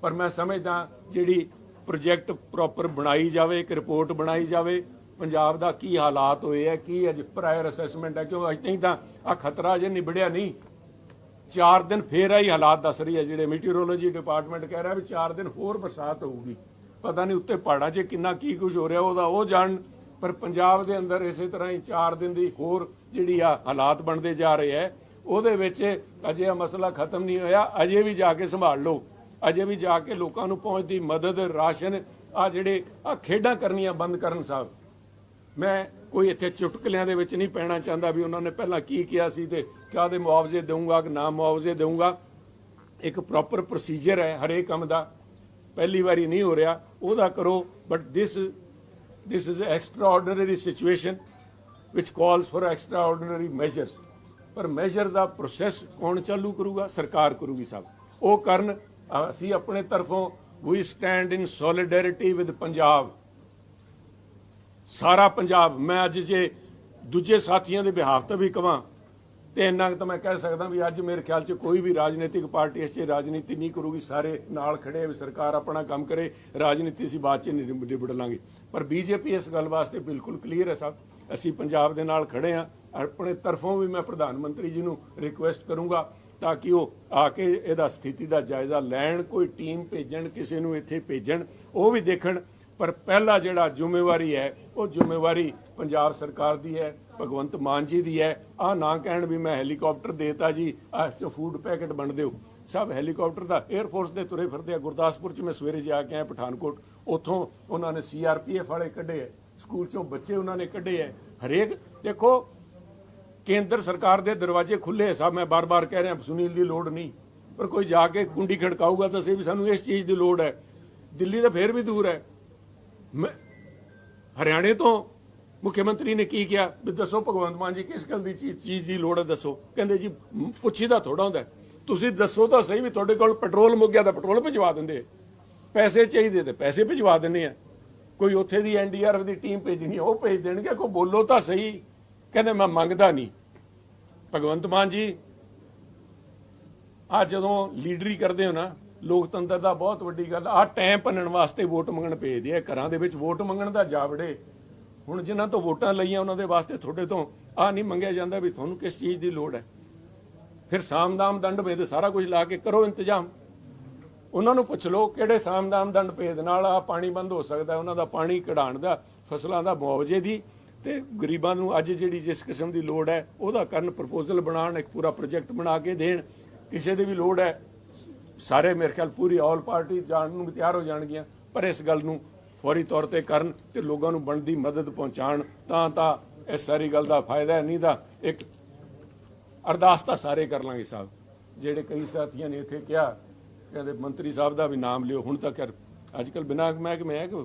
A: ਪਰ ਮੈਂ ਸਮਝਦਾ ਜਿਹੜੀ ਪ੍ਰੋਜੈਕਟ ਪ੍ਰੋਪਰ ਬਣਾਈ ਜਾਵੇ, ਇੱਕ ਰਿਪੋਰਟ ਬਣਾਈ ਜਾਵੇ ਪੰਜਾਬ ਦਾ ਕੀ ਹਾਲਾਤ ਹੋਏ ਹੈ ਕੀ ਅੱਜ ਪ੍ਰਾਇਰ ਅਸੈਸਮੈਂਟ ਹੈ ਕਿਉਂ ਅਜੇ ਤਾਈਂ ਤਾਂ ਆ ਖਤਰਾ ਜੇ ਨਿਬੜਿਆ ਨਹੀਂ। ਚਾਰ ਦਿਨ ਫੇਰ ਆਈ ਹਾਲਾਤ ਦੱਸ ਰਹੀ ਹੈ ਜਿਹੜੇ ਮੀਟੀਓਰੋਲੋਜੀ ਡਿਪਾਰਟਮੈਂਟ ਕਹਿ ਰਿਹਾ ਵੀ ਚਾਰ ਦਿਨ ਹੋਰ ਬਰਸਾਤ ਹੋਊਗੀ। ਪਤਾ ਨਹੀਂ ਉੱਤੇ ਪਹਾੜਾਂ 'ਚ ਕਿੰਨਾ ਕੀ ਕੁਝ ਹੋ ਰਿਹਾ, ਉਹਦਾ ਉਹ ਜਾਣ, ਪਰ ਪੰਜਾਬ ਦੇ ਅੰਦਰ ਇਸੇ ਤਰ੍ਹਾਂ ਹੀ ਚਾਰ ਦਿਨ ਦੀ ਹੋਰ ਜਿਹੜੀ ਆ ਹਾਲਾਤ ਬਣਦੇ ਜਾ ਰਹੇ ਹੈ ਉਹਦੇ ਵਿੱਚ ਅਜੇ ਆ ਮਸਲਾ ਖਤਮ ਨਹੀਂ ਹੋਇਆ, ਅਜੇ ਵੀ ਜਾ ਕੇ ਸੰਭਾਲ ਲਓ। ਅਜੇ ਵੀ ਜਾ ਕੇ ਲੋਕਾਂ ਨੂੰ ਪਹੁੰਚਦੀ ਮਦਦ, ਰਾਸ਼ਨ ਆ ਜਿਹੜੇ ਆ ਖੇਡਾਂ ਕਰਨੀਆਂ ਬੰਦ ਕਰਨ ਸਾਹਿਬ। ਮੈਂ ਕੋਈ ਇੱਥੇ ਚੁਟਕਲਿਆਂ ਦੇ ਵਿੱਚ ਨਹੀਂ ਪੈਣਾ ਚਾਹੁੰਦਾ ਵੀ ਉਹਨਾਂ ਨੇ ਪਹਿਲਾਂ ਕੀ ਕਿਹਾ ਸੀ ਤੇ ਕਿਆ ਦੇ ਮੁਆਵਜ਼ੇ ਦੇਵਾਂਗਾ ਕਿ ਨਾ ਮੁਆਵਜ਼ੇ ਦੇਵਾਂਗਾ ਇੱਕ ਪ੍ਰੋਪਰ ਪ੍ਰੋਸੀਜਰ ਹੈ ਹਰੇਕ ਕੰਮ ਦਾ। ਪਹਿਲੀ ਵਾਰੀ ਨਹੀਂ ਹੋ ਰਿਹਾ, ਉਹਦਾ ਕਰੋ but this this is extraordinary situation which calls for extraordinary measures. ਪਰ ਮੈਜਰ ਦਾ ਪ੍ਰੋਸੈਸ ਕੌਣ ਚਾਲੂ ਕਰੂਗਾ? ਸਰਕਾਰ ਕਰੂਗੀ ਸਭ। ਉਹ ਕਰਨ, ਅਸੀਂ ਆਪਣੇ ਤਰਫੋਂ ਵੀ stand in solidarity with Punjab ਸਾਰਾ ਪੰਜਾਬ, ਮੈਂ ਅੱਜ ਜੇ ਦੂਜੇ ਸਾਥੀਆਂ ਦੇ ਬਿਹਾਫ ਤੇ ਵੀ ਕਵਾਂ, ਤੇ ਇੰਨਾ ਕੁ ਤਾਂ ਮੈਂ ਕਹਿ ਸਕਦਾ ਵੀ ਅੱਜ ਮੇਰੇ ਖਿਆਲ 'ਚ ਕੋਈ ਵੀ ਰਾਜਨੀਤਿਕ ਪਾਰਟੀ ਇਸ 'ਚ ਰਾਜਨੀਤੀ ਨਹੀਂ ਕਰੂਗੀ, ਸਾਰੇ ਨਾਲ ਖੜੇ ਵੀ ਸਰਕਾਰ ਆਪਣਾ ਕੰਮ ਕਰੇ, ਰਾਜਨੀਤੀ ਸੀ ਬਾਅਦ 'ਚ ਨਿਬ- ਨਿਬੜ ਲਾਂਗੇ। ਪਰ ਬੀਜੇਪੀ ਇਸ ਗੱਲ ਵਾਸਤੇ ਬਿਲਕੁਲ ਕਲੀਅਰ ਹੈ ਸਾਹਿਬ ਅਸੀਂ ਪੰਜਾਬ ਦੇ ਨਾਲ ਖੜੇ ਆ, ਆਪਣੇ ਤਰਫੋਂ ਵੀ ਮੈਂ ਪ੍ਰਧਾਨ ਮੰਤਰੀ ਜੀ ਨੂੰ ਰਿਕੁਐਸਟ ਕਰੂੰਗਾ ਤਾਂ ਕਿ ਉਹ ਆ ਕੇ ਇਹਦਾ ਸਥਿਤੀ ਦਾ ਜਾਇਜ਼ਾ ਲੈਣ, ਕੋਈ ਟੀਮ ਭੇਜਣ, ਕਿਸੇ ਨੂੰ ਇੱਥੇ ਭੇਜਣ, ਉਹ ਵੀ ਦੇਖਣ ਪਰ ਪਹਿਲਾ ਜਿਹੜਾ ਜ਼ਿੰਮੇਵਾਰੀ ਹੈ, ਉਹ ਜ਼ਿੰਮੇਵਾਰੀ ਪੰਜਾਬ ਸਰਕਾਰ ਦੀ ਹੈ, ਭਗਵੰਤ ਮਾਨ ਜੀ ਦੀ ਹੈ। ਆ ਨਾ ਕਹਿਣ ਵੀ ਮੈਂ ਹੈਲੀਕਾਪਟਰ ਦੇਤਾ ਜੀ, ਆਹ ਚੋਂ ਫੂਡ ਪੈਕੇਟ ਵੰਡ ਦਿਓ। ਸਭ ਹੈਲੀਕਾਪਟਰ ਦਾ 에ਅਰ ਫੋਰਸ ਦੇ ਤੁਰੇ ਫਿਰਦੇ ਆ, ਗੁਰਦਾਸਪੁਰ ਚ ਮੈਂ ਸਵੇਰੇ ਜਾ ਕੇ ਆਇਆ ਪਠਾਨਕੋਟ। ਉੱਥੋਂ ਉਹਨਾਂ ਨੇ ਸੀਆਰਪੀਐਫ ਵਾਲੇ ਕੱਢੇ ਆ, ਸਕੂਲ ਚੋਂ ਬੱਚੇ ਉਹਨਾਂ ਨੇ ਕੱਢੇ ਆ। ਹਰੇਕ, ਦੇਖੋ, ਕੇਂਦਰ ਸਰਕਾਰ ਦੇ ਦਰਵਾਜ਼ੇ ਖੁੱਲੇ ਸਭ ਮੈਂ ਬਾਰ-ਬਾਰ ਕਹਿ ਰਿਹਾ, ਸੁਨੀਲ ਦੀ ਲੋੜ ਨਹੀਂ। ਪਰ ਕੋਈ ਜਾ ਕੇ ਕੁੰਡੀ ਖੜਕਾਊਗਾ ਤਾਂ ਸੇ ਵੀ ਸਾਨੂੰ ਇਸ ਚੀਜ਼ ਦੀ ਲੋੜ ਹੈ। ਦਿੱਲੀ ਤਾਂ ਫੇਰ ਵੀ ਦੂਰ ਹੈ। ਹਰਿਆਣੇ ਤੋਂ ਮੁੱਖ ਮੰਤਰੀ ਨੇ ਕੀ ਕਿਹਾ? ਵੀ ਦੱਸੋ ਭਗਵੰਤ ਮਾਨ ਜੀ, ਕਿਸ ਗੱਲ ਦੀ ਚੀਜ਼ ਚੀਜ਼ ਦੀ ਲੋੜ ਹੈ ਦੱਸੋ? ਕਹਿੰਦੇ ਜੀ, ਮ- ਪੁੱਛੀਦਾ ਥੋੜਾ ਹੁੰਦਾ ਤੁਸੀਂ ਦੱਸੋ ਤਾਂ ਸਹੀ ਵੀ ਤੁਹਾਡੇ ਕੋਲ ਪੈਟਰੋਲ ਮੁੱਕ ਗਿਆ ਤਾਂ ਪੈਟਰੋਲ ਭਿਜਵਾ ਦਿੰਦੇ ਪੈਸੇ ਚਾਹੀਦੇ ਤੇ ਪੈਸੇ ਭਿਜਵਾ ਦਿੰਦੇ ਆ। ਕੋਈ ਉੱਥੇ ਦੀ ਐਨਡੀਆਰਐਫ ਦੀ ਟੀਮ ਭੇਜਣੀ ਉਹ ਭੇਜ ਦੇਣਗੇ, ਕੋਈ ਬੋਲੋ ਤਾਂ ਸਹੀ। ਕਹਿੰਦੇ ਮੈਂ ਮੰਗਦਾ ਨਹੀਂ। ਭਗਵੰਤ ਮਾਨ ਜੀ ਆ ਜਦੋਂ ਲੀਡਰੀ ਕਰਦੇ ਹੋ ਨਾ ਲੋਕਤੰਤਰ ਦਾ ਬਹੁਤ ਵੱਡੀ ਗੱਲ ਆ। ਟਾਈਮ ਭੰਨਣ ਵਾਸਤੇ ਵੋਟ ਮੰਗਣ ਭੇਜਦੇ ਆ ਘਰਾਂ ਦੇ ਵਿੱਚ ਵੋਟ ਮੰਗਣ ਦਾ ਜਾਵੜੇ। ਹੁਣ ਜਿਨ੍ਹਾਂ ਤੋਂ ਵੋਟਾਂ ਲਈਆਂ, ਉਹਨਾਂ ਦੇ ਵਾਸਤੇ ਤੁਹਾਡੇ ਤੋਂ ਆ ਨਹੀਂ ਮੰਗਿਆ ਜਾਂਦਾ ਵੀ ਤੁਹਾਨੂੰ ਕਿਸ ਚੀਜ਼ ਦੀ ਲੋੜ ਹੈ। ਫਿਰ ਸਾਮਦਾਮ ਦੰਡ ਭੇਦ ਸਾਰਾ ਕੁਝ ਲਾ ਕੇ ਕਰੋ ਇੰਤਜ਼ਾਮ। ਉਹਨਾਂ ਨੂੰ ਪੁੱਛ ਲਓ ਕਿਹੜੇ ਸਾਮਦਾਮ ਦੰਡ ਭੇਦ ਨਾਲ ਆ ਪਾਣੀ ਬੰਦ ਹੋ ਸਕਦਾ ਉਹਨਾਂ ਦਾ ਪਾਣੀ ਕਢਾਉਣ ਦਾ, ਫਸਲਾਂ ਦਾ ਮੁਆਵਜ਼ੇ ਦੀ ਤੇ ਗਰੀਬਾਂ ਨੂੰ ਅੱਜ ਜਿਹੜੀ ਜਿਸ ਕਿਸਮ ਦੀ ਲੋੜ ਹੈ, ਉਹਦਾ ਕਰਨ ਪ੍ਰਪੋਜ਼ਲ ਬਣਾਉਣ, ਇੱਕ ਪੂਰਾ ਪ੍ਰੋਜੈਕਟ ਬਣਾ ਕੇ ਦੇਣ। ਕਿਸੇ ਦੀ ਵੀ ਲੋੜ ਹੈ ਸਾਰੇ ਮੇਰੇ ਖਿਆਲ ਪੂਰੀ ਆਲ ਪਾਰਟੀ ਜਾਣ ਨੂੰ ਵੀ ਤਿਆਰ ਹੋ ਜਾਣਗੀਆਂ, ਪਰ ਇਸ ਗੱਲ ਨੂੰ ਫੌਰੀ ਤੌਰ ਤੇ ਕਰਨ ਤੇ ਲੋਕਾਂ ਨੂੰ ਬਣਦੀ ਮਦਦ ਪਹੁੰਚਾਉਣ, ਤਾਂ ਤਾਂ ਇਸ ਸਾਰੀ ਗੱਲ ਦਾ ਫਾਇਦਾ ਨਹੀਂ ਦਾ ਇੱਕ ਅਰਦਾਸ ਤਾਂ ਸਾਰੇ ਕਰ ਲਾਂਗੇ ਸਾਹਿਬ। ਜਿਹੜੇ ਕਈ ਸਾਥੀਆਂ ਨੇ ਇੱਥੇ ਕਿਹਾ, ਕਹਿੰਦੇ ਮੰਤਰੀ ਸਾਹਿਬ ਦਾ ਵੀ ਨਾਮ ਲਿਓ, ਹੁਣ ਤੱਕ ਅੱਜ ਕੱਲ ਬਿਨਾਂ ਮਹਿਕਮੇ ਹੈ ਕਿ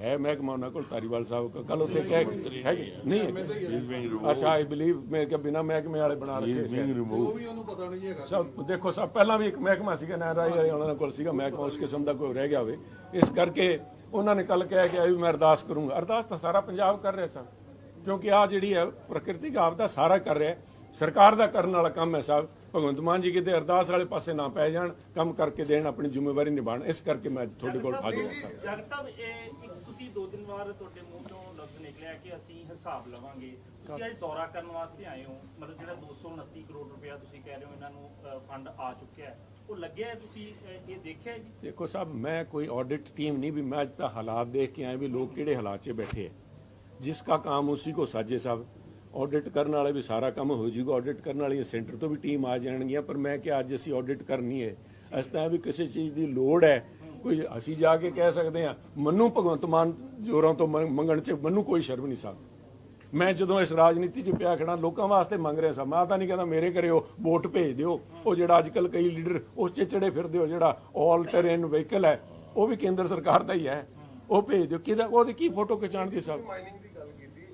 A: ਹੈ ਮਹਿਕਮਾ ਉਹਨਾਂ ਕੋਲ ਤਾਰੀਵਾਲ ਸਾਹਿਬ ਕੱਲ। ਉੱਥੇ ਕਹਿ ਹੈਗੇ ਨਹੀਂ। ਅੱਛਾ ਆਈ ਬਲੀਵ ਮੈਂ ਕਿ ਬਿਨਾਂ ਮਹਿਕਮੇ ਵਾਲੇ ਬਣਾ ਰੱਖੇ ਸੀ।
B: ਉਹ ਵੀ ਉਹਨੂੰ ਪਤਾ ਨਹੀਂ ਹੈਗਾ।
A: ਸਭ ਦੇਖੋ ਸਭ ਪਹਿਲਾਂ ਵੀ ਇੱਕ ਮਹਿਕਮਾ ਸੀਗਾ ਨਹਿਰਾਈ ਵਾਲੇ ਉਹਨਾਂ ਕੋਲ ਸੀਗਾ। ਮਹਿਕਮਾ ਉਸ ਕਿਸਮ ਦਾ ਕੋਈ ਰਹਿ ਗਿਆ ਹੋਵੇ। ਇਸ ਕਰਕੇ ਉਹਨਾਂ ਨੇ ਕੱਲ ਕਿਹਾ ਕਿ ਵੀ ਮੈਂ ਅਰਦਾਸ ਕਰੂੰਗਾ। ਅਰਦਾਸ ਤਾਂ ਸਾਰਾ ਪੰਜਾਬ ਕਰ ਰਿਹਾ ਸਭ ਕਿਉਂਕਿ ਆ ਜਿਹੜੀ ਹੈ ਪ੍ਰਕਿਰਤਿਕ ਆਪਦਾ ਸਾਰਾ ਕਰ ਰਿਹਾ ਸਰਕਾਰ ਦਾ ਕਰਨ ਵਾਲਾ ਕੰਮ ਹੈ ਸਾਹਿਬ ਭਗਵੰਤ ਮਾਨ ਜੀ ਕਿਤੇ ਅਰਦਾਸ ਵਾਲੇ ਪਾਸੇ ਨਾ ਪੈ ਜਾਣ ਕੰਮ ਕਰਕੇ ਦੇਣ ਆਪਣੀ ਜ਼ਿੰਮੇਵਾਰੀ ਨਿਭਾਉਣ। ਇਸ ਕਰਕੇ ਮੈਂ ਅੱਜ ਤੁਹਾਡੇ ਕੋਲ ਹਾਜ਼ਰ ਹਾਂ ਸਾਹਿਬ
C: ਡਾਕਟਰ ਸਾਹਿਬ ਇਹ ਇੱਕ ਤੁਸੀਂ ਦੋ ਤਿੰਨ ਵਾਰ ਤੁਹਾਡੇ ਮੂੰਹ ਤੋਂ ਲਫ਼ਜ਼ ਨਿਕਲਿਆ ਕਿ ਅਸੀਂ ਹਿਸਾਬ ਲਵਾਂਗੇ। ਤੁਸੀਂ ਅੱਜ ਦੌਰਾ ਕਰਨ ਵਾਸਤੇ ਆਏ ਹੋ। ਮਤਲਬ ਜਿਹੜਾ 229 ਕਰੋੜ ਰੁਪਇਆ ਤੁਸੀਂ ਕਹਿ ਰਹੇ ਹੋ ਇਹਨਾਂ ਨੂੰ ਫੰਡ ਆ ਚੁੱਕਿਆ ਹੈ। ਉਹ ਲੱਗਿਆ ਹੈ ਤੁਸੀਂ ਅਹ, ਇਹ ਦੇਖਿਆ ਹੈ ਜੀ?
A: ਦੇਖੋ ਸਾਹਿਬ ਮੈਂ ਕੋਈ ਆਡਿਟ ਟੀਮ ਨਹੀਂ ਵੀ ਮੈਂ ਅੱਜ ਤਾਂ ਹਾਲਾਤ ਦੇਖ ਕੇ ਆਇਆ ਵੀ ਲੋਕ ਕਿਹੜੇ ਹਾਲਾਤ 'ਚ ਬੈਠੇ ਹੈ। ਜਿਸ ਦਾ ਕੰਮ ਉਸੇ ਕੋ ਸਾਜੇ ਸਾਹਿਬ। ਆਡਿਟ ਕਰਨ ਵਾਲੇ ਵੀ ਸਾਰਾ ਕੰਮ ਹੋ ਜਾਊਗਾ। ਆਡਿਟ ਕਰਨ ਵਾਲੀ ਸੈਂਟਰ ਤੋਂ ਵੀ ਟੀਮ ਆ ਜਾਣਗੀਆਂ, ਪਰ ਮੈਂ ਕਿ ਅੱਜ ਅਸੀਂ ਆਡਿਟ ਕਰਨੀ ਹੈ। ਇਸ ਤਰ੍ਹਾਂ ਵੀ ਕਿਸੇ ਚੀਜ਼ ਦੀ ਲੋੜ ਹੈ, ਕੋਈ ਅਸੀਂ ਜਾ ਕੇ ਕਹਿ ਸਕਦੇ ਹਾਂ, ਮੈਨੂੰ ਭਗਵੰਤ ਮਾਨ ਜੋਰਾਂ ਤੋਂ ਮੰਗਣ 'ਚ ਮੈਨੂੰ ਕੋਈ ਸ਼ਰਮ ਨਹੀਂ ਸਾਹਿਬ ਮੈਂ ਜਦੋਂ ਇਸ ਰਾਜਨੀਤੀ 'ਚ ਪਿਆ ਖੜਾ ਲੋਕਾਂ ਵਾਸਤੇ ਮੰਗ ਰਿਹਾ ਸਾਂ, ਮੈਂ ਤਾਂ ਨਹੀਂ ਕਹਿੰਦਾ ਮੇਰੇ ਘਰੇ ਉਹ ਵੋਟ ਭੇਜ ਦਿਓ। ਉਹ ਜਿਹੜਾ ਅੱਜ ਕੱਲ ਕਈ ਲੀਡਰ ਉਸ 'ਚ ਚੜੇ ਫਿਰਦੇ ਹੋ, ਜਿਹੜਾ ਆਲ ਟਰੇਨ ਵਹੀਕਲ ਹੈ, ਉਹ ਵੀ ਕੇਂਦਰ ਸਰਕਾਰ ਦਾ ਹੀ ਹੈ। ਉਹ ਭੇਜ ਦਿਓ। ਕਿਹਦਾ, ਉਹਦੀ ਕੀ ਫੋਟੋ ਖਿਚਾਣ ਦੀ ਸਾਹਿਬ
B: ਮਾਈਨਿੰਗ ਦੀ ਗੱਲ ਕੀਤੀ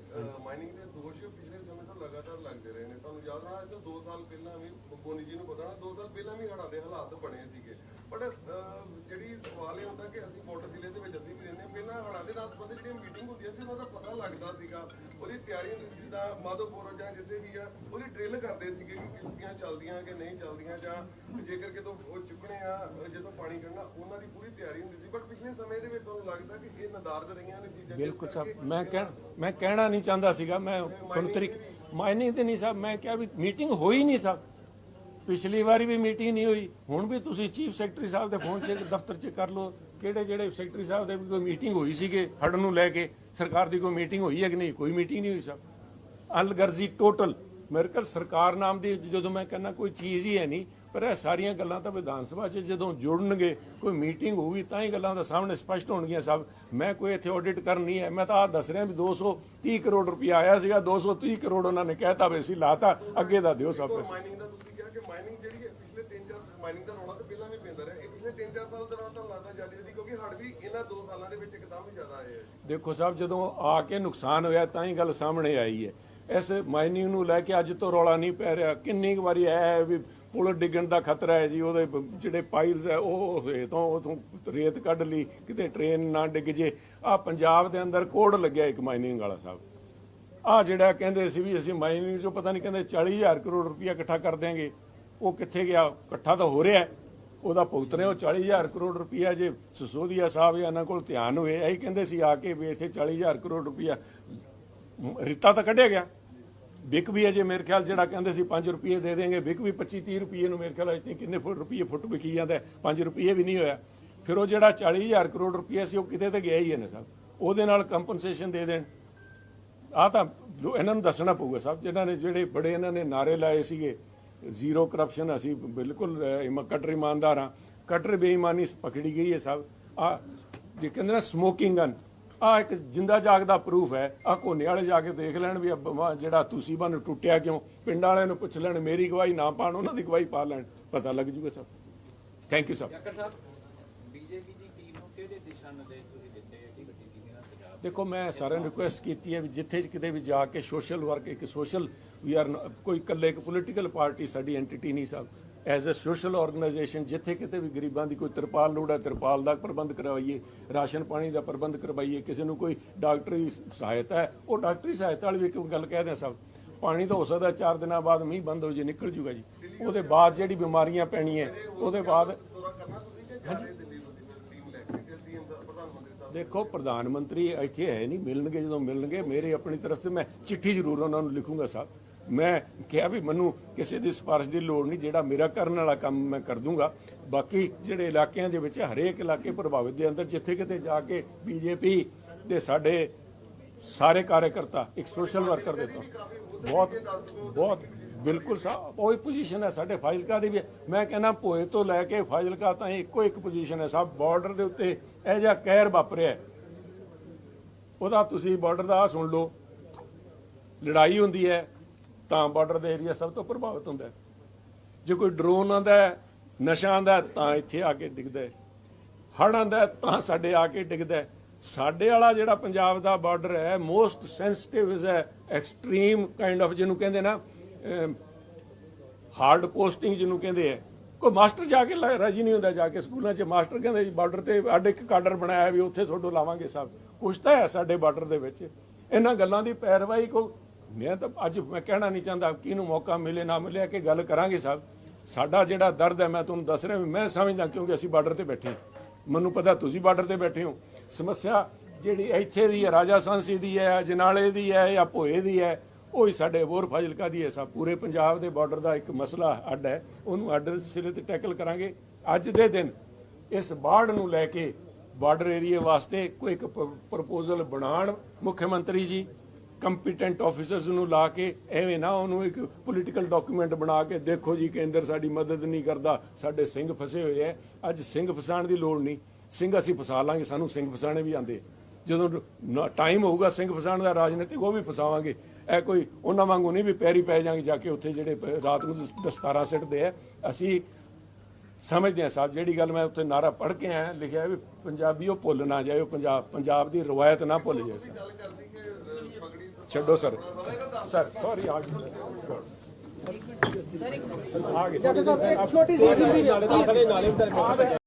B: ਮਾਈਨਿੰਗ ਦੇ ਦੋਸ਼ ਪਿਛਲੇ ਸਮੇਂ ਤੋਂ ਲਗਾਤਾਰ ਲੱਗਦੇ ਰਹੇ ਨੇ ਤੁਹਾਨੂੰ ਯਾਦ ਹੋਣਾ ਅੱਜ ਤੋਂ 2 ਸਾਲ ਪਹਿਲਾਂ ਵੀ ਬੋਨੀ ਜੀ ਨੂੰ ਪਤਾ ਨਾ 2 ਸਾਲ ਪਹਿਲਾਂ ਵੀ ਹੜ੍ਹਾਂ ਦੇ ਹਾਲਾਤ ਬਣੇ ਸੀਗੇ। ਬਟ ਜਿਹੜੀ ਸਵਾਲ ਇਹ ਹੁੰਦਾ ਕਿ ਅਸੀਂ ਮੋਟਰ ਜ਼ਿਲ੍ਹੇ ਦੇ ਵਿੱਚ ਅਸੀਂ ਵੀ ਰਹਿੰਦੇ ਹਾਂ ਪਹਿਲਾਂ ਹੜ੍ਹਾਂ ਦੇ ਨਾਲ ਸੰਬੰਧਿਤ ਜਿਹੜੀਆਂ ਮੀਟਿੰਗ ਹੁੰਦੀਆਂ ਸੀ ਉਹਨਾਂ ਦਾ ਪਤਾ ਲੱਗਦਾ ਸੀਗਾ। ਉਹਦੀ ਤਿਆਰੀ ਹੁੰਦੀ ਜਿੱਦਾਂ ਮਾਧੋਪੁਰ ਜਾਂ ਜਿੱਥੇ ਵੀ ਆ ਉਹਦੀ ਡਰਿਲ ਕਰਦੇ ਸੀਗੇ ਕਿ ਕਿਸ਼ਤੀਆਂ ਚੱਲਦੀਆਂ ਕਿ ਨਹੀਂ ਚੱਲਦੀਆਂ ਜਾਂ ਜੇਕਰ ਕਿਤੋਂ ਉਹ ਚੁੱਕਣੇ ਆ ਜਦੋਂ ਪਾਣੀ ਕੱਢਣਾ ਉਹਨਾਂ ਦੀ ਪੂਰੀ ਤਿਆਰੀ ਹੁੰਦੀ ਸੀ। ਬਟ ਪਿਛਲੇ ਸਮੇਂ ਦੇ ਵਿੱਚ ਤੁਹਾਨੂੰ ਲੱਗਦਾ ਕਿ ਇਹ ਨਦਾਰਦ ਰਹੀਆਂ ਨੇ ਚੀਜ਼ਾਂ
A: ਬਿਲਕੁਲ ਸਾਹਿਬ ਮੈਂ ਕਹਿ ਮੈਂ ਕਹਿਣਾ ਨਹੀਂ ਚਾਹੁੰਦਾ ਸੀਗਾ ਮੈਂ ਤੁਹਾਨੂੰ ਤਰੀਕ ਮਾਇਨਿੰਗ ਤੇ ਨਹੀਂ ਸਾਹਿਬ ਮੈਂ ਕਿਹਾ ਵੀ ਮੀਟਿੰਗ ਹੋਈ ਨਹੀਂ ਸਾਹਿਬ ਪਿਛਲੀ ਵਾਰੀ ਵੀ ਮੀਟਿੰਗ ਨਹੀਂ ਹੋਈ, ਹੁਣ ਵੀ ਤੁਸੀਂ ਚੀਫ ਸੈਕਟਰੀ ਸਾਹਿਬ ਦੇ ਫੋਨ 'ਚ ਦਫ਼ਤਰ 'ਚ ਕਰ ਲਓ, ਕਿਹੜੇ ਜਿਹੜੇ ਸੈਕਟਰੀ ਸਾਹਿਬ ਦੇ ਕੋਈ ਮੀਟਿੰਗ ਹੋਈ ਸੀਗੇ ਹੜ ਨੂੰ ਲੈ ਕੇ, ਸਰਕਾਰ ਦੀ ਕੋਈ ਮੀਟਿੰਗ ਹੋਈ ਹੈ ਕਿ ਨਹੀਂ? ਕੋਈ ਮੀਟਿੰਗ ਨਹੀਂ ਹੋਈ ਸਭ ਅਲਗਰਜ਼ੀ ਟੋਟਲ ਮੇਰੇ ਕੋਲ ਸਰਕਾਰ ਨਾਮ ਦੀ ਜਦੋਂ ਮੈਂ ਕਹਿੰਦਾ ਕੋਈ ਚੀਜ਼ ਹੀ ਹੈ ਨਹੀਂ, ਪਰ ਇਹ ਸਾਰੀਆਂ ਗੱਲਾਂ ਤਾਂ ਵਿਧਾਨ ਸਭਾ 'ਚ ਜਦੋਂ ਜੁੜਨਗੇ, ਕੋਈ ਮੀਟਿੰਗ ਹੋਊਗੀ ਤਾਂ ਹੀ ਗੱਲਾਂ ਦਾ ਸਾਹਮਣੇ ਸਪਸ਼ਟ ਹੋਣਗੀਆਂ ਸਭ। ਮੈਂ ਕੋਈ ਇੱਥੇ ਆਡਿਟ ਕਰਨੀ ਹੈ ਮੈਂ ਤਾਂ ਆ ਦੱਸ ਰਿਹਾ ਵੀ 230 ਕਰੋੜ ਰੁਪਇਆ ਆਇਆ ਸੀਗਾ 230 ਕਰੋੜ ਉਹਨਾਂ ਨੇ ਕਹਿਤਾ ਵੀ ਅਸੀਂ ਲਾਤਾ, ਅੱਗੇ ਦਾ ਦਿਓ ਸਭ ਪੈਸੇ
B: ਮਾਈਨਿੰਗ ਦਾ ਤੁਸੀਂ ਕਿਹਾ ਕਿ ਮਾਈਨਿੰਗ ਜਿਹੜੀ ਹੈ ਪਿਛਲੇ 3-4 ਮਾਈਨਿੰਗ ਦਾ ਰੌਲਾ ਤਾਂ ਪਹਿਲਾਂ ਵੀ ਪੈਂਦਾ ਰਿਹਾ ਇਹ ਪਿਛਲੇ 3-4 ਸਾਲ ਦੌਰਾਨ ਤੁਹਾਨੂੰ ਲੱਗਦਾ ਜਾਰੀ ਰਹੀ ਕਿਉਂਕਿ ਹੜ 2 ਸਾਲਾਂ ਦੇ ਵਿੱਚ ਇੱਕਦਮ ਹੀ ਜ਼ਿਆਦਾ ਆਏ
A: ਦੇਖੋ ਸਾਹਿਬ, ਜਦੋਂ ਆ ਕੇ ਨੁਕਸਾਨ ਹੋਇਆ, ਤਾਂ ਹੀ ਗੱਲ ਸਾਹਮਣੇ ਆਈ ਹੈ। ਇਸ ਮਾਈਨਿੰਗ ਨੂੰ ਲੈ ਕੇ ਅੱਜ ਤੋਂ ਰੌਲਾ ਨਹੀਂ ਪੈ ਰਿਹਾ। ਕਿੰਨੀ ਕੁ ਵਾਰੀ ਆਇਆ ਵੀ ਪੁਲ ਡਿੱਗਣ ਦਾ ਖਤਰਾ ਹੈ ਜੀ, ਉਹਦੇ ਜਿਹੜੇ ਪਾਈਲਸ ਹੈ, ਉਹ ਤੋਂ ਉਥੋਂ ਰੇਤ ਕੱਢ ਲਈ, ਕਿਤੇ ਟ੍ਰੇਨ ਨਾ ਡਿੱਗ ਜੇ। ਆ ਪੰਜਾਬ ਦੇ ਅੰਦਰ ਕੋਡ ਲੱਗਿਆ ਇੱਕ ਮਾਈਨਿੰਗ ਵਾਲਾ ਸਾਹਿਬ। ਆ ਜਿਹੜਾ ਕਹਿੰਦੇ ਸੀ ਵੀ ਅਸੀਂ ਮਾਈਨਿੰਗ ਚੋਂ ਪਤਾ ਨਹੀਂ ਕਹਿੰਦੇ 40000 ਕਰੋੜ ਰੁਪਇਆ ਇਕੱਠਾ ਕਰ ਦਿਆਂਗੇ। ਉਹ ਕਿੱਥੇ ਗਿਆ? ਇਕੱਠਾ ਤਾਂ ਹੋ ਰਿਹਾ ਉਹਦਾ ਭੁਗਤ ਰਹੇ ਉਹ 40000 ਕਰੋੜ ਰੁਪਇਆ ਜੇ ਸਸੋਦੀਆ ਸਾਹਿਬ ਇਹਨਾਂ ਕੋਲ ਧਿਆਨ ਹੋਏ, ਇਹੀ ਕਹਿੰਦੇ ਸੀ ਆ ਕੇ ਵੀ ਇੱਥੇ 40000 ਕਰੋੜ ਰੁਪਇਆ। ਰਿੱਤਾ ਤਾਂ ਕੱਢਿਆ ਗਿਆ। ਵਿਕ ਵੀ ਅਜੇ ਮੇਰੇ ਖਿਆਲ ਜਿਹੜਾ ਕਹਿੰਦੇ ਸੀ 5 ਰੁਪਏ ਦੇ ਦੇਂਗੇ ਵਿਕ ਵੀ 25 30 ਰੁਪਏ ਨੂੰ ਮੇਰੇ ਖਿਆਲ ਅਜੇ ਕਿੰਨੇ ਫੁੱਟ ਰੁਪਏ ਫੁੱਟ ਵਿਕੀ ਜਾਂਦਾ 5 ਰੁਪਏ ਵੀ ਨਹੀਂ ਹੋਇਆ। ਫਿਰ ਉਹ ਜਿਹੜਾ 40000 ਕਰੋੜ ਰੁਪਏ ਸੀ, ਉਹ ਕਿਤੇ ਤੇ ਗਿਆ ਹੀ ਹੈ ਨਾ ਸਾਹਿਬ। ਉਹਦੇ ਨਾਲ ਕੰਪਨਸੇਸ਼ਨ ਦੇ ਦੇਣ। ਆ ਤਾਂ ਇਹਨਾਂ ਨੂੰ ਦੱਸਣਾ ਪਊਗਾ ਸਾਹਿਬ, ਜਿਨ੍ਹਾਂ ਨੇ ਜਿਹੜੇ ਬੜੇ ਇਹਨਾਂ ਨੇ ਨਾਰੇ ਲਾਏ ਸੀਗੇ। ਜ਼ੀਰੋ ਕਰਪਸ਼ਨ ਅਸੀਂ ਬਿਲਕੁਲ ਅਹ, ਇਮਾ- ਇਮਾਨਦਾਰ ਹਾਂ। ਕੱਟਰ ਬੇਈਮਾਨੀ ਪਕੜੀ ਗਈ ਹੈ ਸਭ। ਆ ਜੇ ਕਹਿੰਦੇ ਨਾ ਸਮੋਕਿੰਗ ਗਨ ਆ ਇੱਕ ਜਿੰਦਾ ਜਾਗਦਾ ਪ੍ਰੂਫ ਹੈ। ਆ ਕੋਨੇ ਵਾਲੇ ਜਾ ਕੇ ਦੇਖ ਲੈਣ ਵੀ ਅੱਬ- ਵਾ ਜਿਹੜਾ ਤੁਸੀਂ ਬੰਨ ਟੁੱਟਿਆ ਕਿਉਂ? ਪਿੰਡ ਵਾਲਿਆਂ ਨੂੰ ਪੁੱਛ ਲੈਣ ਮੇਰੀ ਗਵਾਹੀ ਨਾ ਪਾਣ ਉਹਨਾਂ ਦੀ ਗਵਾਹੀ ਪਾ ਲੈਣ। ਪਤਾ ਲੱਗ ਜੂਗਾ ਸਭ। Thank you sir
D: Jakhar Sahib BJP the team ਨੂੰ ਕਿਹੜੇ ਦਿਸ਼ਾ ਨਿਰਦੇਸ਼ ਤੁਸੀਂ ਦਿੱਤੇ ਹੈ ਕਿ ਗੱਡੀ ਦੀ ਨਾਲ ਪੰਜਾਬ
A: ਦੇਖੋ, ਮੈਂ ਸਾਰਿਆਂ ਨੂੰ ਰਿਕੁਐਸਟ ਕੀਤੀ ਹੈ ਵੀ ਜਿੱਥੇ ਕਿਤੇ ਵੀ ਜਾ ਕੇ ਸੋਸ਼ਲ ਵਰਕ ਇੱਕ ਸੋਸ਼ਲ ਵੀ ਆਰ ਕੋਈ ਇਕੱਲੇ ਇੱਕ ਪੋਲੀਟੀਕਲ ਪਾਰਟੀ ਸਾਡੀ ਐਂਟੀਟੀ ਨਹੀਂ ਸਭ। ਐਜ਼ ਅ ਸੋਸ਼ਲ ਆਰਗੇਨਾਈਜੇਸ਼ਨ ਜਿੱਥੇ ਕਿਤੇ ਵੀ ਗਰੀਬਾਂ ਦੀ ਕੋਈ ਤਰਪਾਲ ਲੋੜ ਹੈ, ਤਰਪਾਲ ਦਾ ਪ੍ਰਬੰਧ ਕਰਵਾਈਏ, ਰਾਸ਼ਨ ਪਾਣੀ ਦਾ ਪ੍ਰਬੰਧ ਕਰਵਾਈਏ, ਕਿਸੇ ਨੂੰ ਕੋਈ ਡਾਕਟਰੀ ਸਹਾਇਤਾ ਹੈ, ਉਹ ਡਾਕਟਰੀ ਸਹਾਇਤਾ ਵਾਲੀ ਵੀ ਇੱਕ ਗੱਲ ਕਹਿ ਦਿਆਂ ਸਭ। ਪਾਣੀ ਤਾਂ ਹੋ ਸਕਦਾ 4 ਦਿਨਾਂ ਬਾਅਦ ਮੀਂਹ ਬੰਦ ਹੋ ਜੇ, ਨਿਕਲ ਜੂਗਾ ਜੀ। ਉਹਦੇ ਬਾਅਦ ਜਿਹੜੀ ਬਿਮਾਰੀਆਂ ਪੈਣੀਆਂ, ਉਹਦੇ ਬਾਅਦ
B: ਹਾਂਜੀ ਕਰਨਾ ਤੁਸੀਂ ਕਿ ਜਾ ਰਹੇ ਦਿੱਲੀ ਨੂੰ ਟੀਮ ਲੈ ਕੇ ਕਿ ਸੀਐਮ ਦਾ ਪ੍ਰਧਾਨ ਮੰਤਰੀ ਸਾਹਿਬ
A: ਦੇਖੋ, ਪ੍ਰਧਾਨ ਮੰਤਰੀ ਇੱਥੇ ਹੈ ਨਹੀਂ, ਮਿਲਣਗੇ ਜਦੋਂ ਮਿਲਣਗੇ, ਮੇਰੇ ਆਪਣੀ ਤਰਫ ਤੋਂ ਮੈਂ ਚਿੱਠੀ ਜ਼ਰੂਰ ਉਹਨਾਂ ਨੂੰ ਲਿਖੂੰਗਾ ਸਾਹਿਬ। ਮੈਂ ਕਿਹਾ ਵੀ ਮੈਨੂੰ ਕਿਸੇ ਦੀ ਸਿਫਾਰਿਸ਼ ਦੀ ਲੋੜ ਨਹੀਂ, ਜਿਹੜਾ ਮੇਰਾ ਕਰਨ ਵਾਲਾ ਕੰਮ ਮੈਂ ਕਰ ਦੂੰਗਾ। ਬਾਕੀ ਜਿਹੜੇ ਇਲਾਕਿਆਂ ਦੇ ਵਿੱਚ ਹਰੇਕ ਇਲਾਕੇ ਪ੍ਰਭਾਵਿਤ ਦੇ ਅੰਦਰ, ਜਿੱਥੇ ਕਿਤੇ ਜਾ ਕੇ ਬੀਜੇਪੀ ਦੇ ਸਾਡੇ ਸਾਰੇ ਕਾਰਜਕਰਤਾ, ਇੱਕ ਸੋਸ਼ਲ ਵਰਕਰ ਦੇ ਤੋਂ, ਬਹੁਤ ਬਹੁਤ ਬਿਲਕੁਲ ਸਾਹਿਬ, ਉਹੀ ਪੋਜੀਸ਼ਨ ਹੈ ਸਾਡੇ ਫਾਜ਼ਿਲਕਾ ਦੀ ਵੀ ਹੈ। ਮੈਂ ਕਹਿੰਦਾ ਭੋਏ ਤੋਂ ਲੈ ਕੇ ਫਾਜ਼ਿਲਕਾ ਤਾਂ ਇੱਕੋ ਇੱਕ ਪੋਜੀਸ਼ਨ ਹੈ ਸਭ ਬਾਰਡਰ ਦੇ ਉੱਤੇ ਇਹ ਜਿਹਾ ਕਹਿਰ ਵਾਪਰਿਆ ਉਹਦਾ ਤੁਸੀਂ ਬਾਰਡਰ ਦਾ ਆਹ ਸੁਣ ਲਓ ਲੜਾਈ ਹੁੰਦੀ ਹੈ, ਤਾਂ ਬਾਰਡਰ ਦੇ ਏਰੀਆ ਸਭ ਤੋਂ ਪ੍ਰਭਾਵਿਤ ਹੁੰਦਾ ਹੈ ਜੇ ਕੋਈ ਡਰੋਨ ਆਂਦਾ ਹੈ, ਨਸ਼ਾ ਆਂਦਾ ਤਾਂ ਇੱਥੇ ਆ ਕੇ ਡਿੱਗਦਾ ਹੈ ਹੜ੍ਹ ਆਂਦਾ ਤਾਂ ਸਾਡੇ ਆ ਕੇ ਡਿੱਗਦਾ ਹੈ। ਸਾਡੇ ਵਾਲਾ ਜਿਹੜਾ ਪੰਜਾਬ ਦਾ ਬਾਰਡਰ ਹੈ ਮੋਸਟ ਸੈਂਸਿਟਿਵ ਇਜ਼ ਹੈ ਐਕਸਟ੍ਰੀਮ ਕਾਈਂਡ ਆਫ ਜਿਹਨੂੰ ਕਹਿੰਦੇ ਨਾ ਹਾਰਡ ਪੋਸਟਿੰਗ ਜਿਹਨੂੰ ਕਹਿੰਦੇ ਆ। ਕੋਈ ਮਾਸਟਰ ਜਾ ਕੇ ਰਾਜੀ ਨਹੀਂ ਹੁੰਦਾ ਜਾ ਕੇ ਸਕੂਲਾਂ 'ਚ। ਮਾਸਟਰ ਕਹਿੰਦੇ ਜੀ ਬਾਰਡਰ ਤੇ ਅੱਡ ਇੱਕ ਕਾਡਰ ਬਣਾਇਆ ਵੀ ਉੱਥੇ ਤੁਹਾਡੋ ਲਾਵਾਂਗੇ ਸਭ। ਕੁਛ ਤਾਂ ਹੈ ਸਾਡੇ ਬਾਰਡਰ ਦੇ ਵਿੱਚ। ਇਹਨਾਂ ਗੱਲਾਂ ਦੀ ਪੈਰਵਾਈ ਕੋ ਮੈਂ ਤਾਂ ਅੱਜ ਮੈਂ ਕਹਿਣਾ ਨਹੀਂ ਚਾਹੁੰਦਾ ਕਿਹਨੂੰ ਮੌਕਾ ਮਿਲੇ, ਨਾ ਮਿਲੇ ਕਿ ਗੱਲ ਕਰਾਂਗੇ ਸਭ। ਸਾਡਾ ਜਿਹੜਾ ਦਰਦ ਹੈ, ਮੈਂ ਤੁਹਾਨੂੰ ਦੱਸ ਰਿਹਾ ਵੀ ਮੈਂ ਸਮਝਦਾ ਕਿਉਂਕਿ ਅਸੀਂ ਬਾਰਡਰ ਤੇ ਬੈਠੇ ਮੈਨੂੰ ਪਤਾ ਤੁਸੀਂ ਬਾਰਡਰ ਤੇ ਬੈਠੇ ਹੋ। ਸਮੱਸਿਆ ਜਿਹੜੀ ਇੱਥੇ ਦੀ ਹੈ, ਰਾਜਾ ਸਾਂਸੀ ਦੀ ਹੈ ਜਨਾਲੇ ਦੀ ਹੈ ਜਾਂ ਭੋਏ ਦੀ ਹੈ ਉਹੀ ਸਾਡੇ ਹੋਰ ਫਾਜ਼ਿਲਕਾ ਦੀ ਹੈ ਸਭ ਪੂਰੇ ਪੰਜਾਬ ਦੇ ਬਾਰਡਰ ਦਾ ਇੱਕ ਮਸਲਾ ਅੱਡ ਹੈ। ਉਹਨੂੰ ਅੱਡ ਸਿਰੇ ਤੇ ਟੈਕਲ ਕਰਾਂਗੇ। ਅੱਜ ਦੇ ਦਿਨ ਇਸ ਬਾੜ ਨੂੰ ਲੈ ਕੇ ਬਾਰਡਰ ਏਰੀਆ ਵਾਸਤੇ ਕੋਈ ਇੱਕ ਪ੍ਰਪੋਜ਼ਲ ਬਣਾਉਣ, ਮੁੱਖ ਮੰਤਰੀ ਜੀ ਕੰਪੀਟੈਂਟ ਆਫੀਸਰਸ ਨੂੰ ਲਾ ਕੇ ਐਵੇਂ ਨਾ ਉਹਨੂੰ ਇੱਕ ਪੋਲੀਟੀਕਲ ਡਾਕੂਮੈਂਟ ਬਣਾ ਕੇ ਦੇਖੋ ਜੀ, ਕੇਂਦਰ ਸਾਡੀ ਮਦਦ ਨਹੀਂ ਕਰਦਾ, ਸਾਡੇ ਸਿੰਘ ਫਸੇ ਹੋਏ ਐ ਅੱਜ ਸਿੰਘ ਫਸਾਣ ਦੀ ਲੋੜ ਨਹੀਂ। ਸਿੰਘ ਅਸੀਂ ਫਸਾ ਲਾਂਗੇ, ਸਾਨੂੰ ਸਿੰਘ ਫਸਾਣੇ ਵੀ ਆਂਦੇ ਜਦੋਂ ਟਾਈਮ ਹੋਊਗਾ, ਸਿੰਘ ਫਸਾਣ ਦਾ ਰਾਜਨੀਤਿਕ ਉਹ ਵੀ ਫਸਾਵਾਂਗੇ। ਇਹ ਕੋਈ ਉਹਨਾਂ ਵਾਂਗੂ ਨਹੀਂ ਵੀ ਪੈਰੀ ਪੈ ਜਾਾਂਗੇ ਜਾ ਕੇ ਉੱਥੇ ਜਿਹੜੇ ਰਾਤ ਨੂੰ ਦਸ- ਦਸਤਾਰਾਂ ਸਿੱਟਦੇ ਆ। ਅਸੀਂ ਸਮਝਦੇ ਹਾਂ ਸਾਹਿਬ ਜਿਹੜੀ ਗੱਲ ਮੈਂ ਉੱਥੇ ਨਾਰਾ ਪੜ੍ਹ ਕੇ ਆਇਆ ਲਿਖਿਆ ਵੀ ਪੰਜਾਬੀ ਉਹ ਭੁੱਲ ਨਾ ਜਾਏ ਉਹ ਪੰਜਾਬ ਪੰਜਾਬ ਦੀ ਰਵਾਇਤ ਨਾ ਭੁੱਲ ਸਰ।
B: ਪਗੜੀ
A: ਛੱਡੋ ਸਰ। ਸਰ ਸੌਰੀ ਆ ਗਈ ਆ ਗਈ
E: ਇੱਕ ਛੋਟੀ ਜਿਹੀ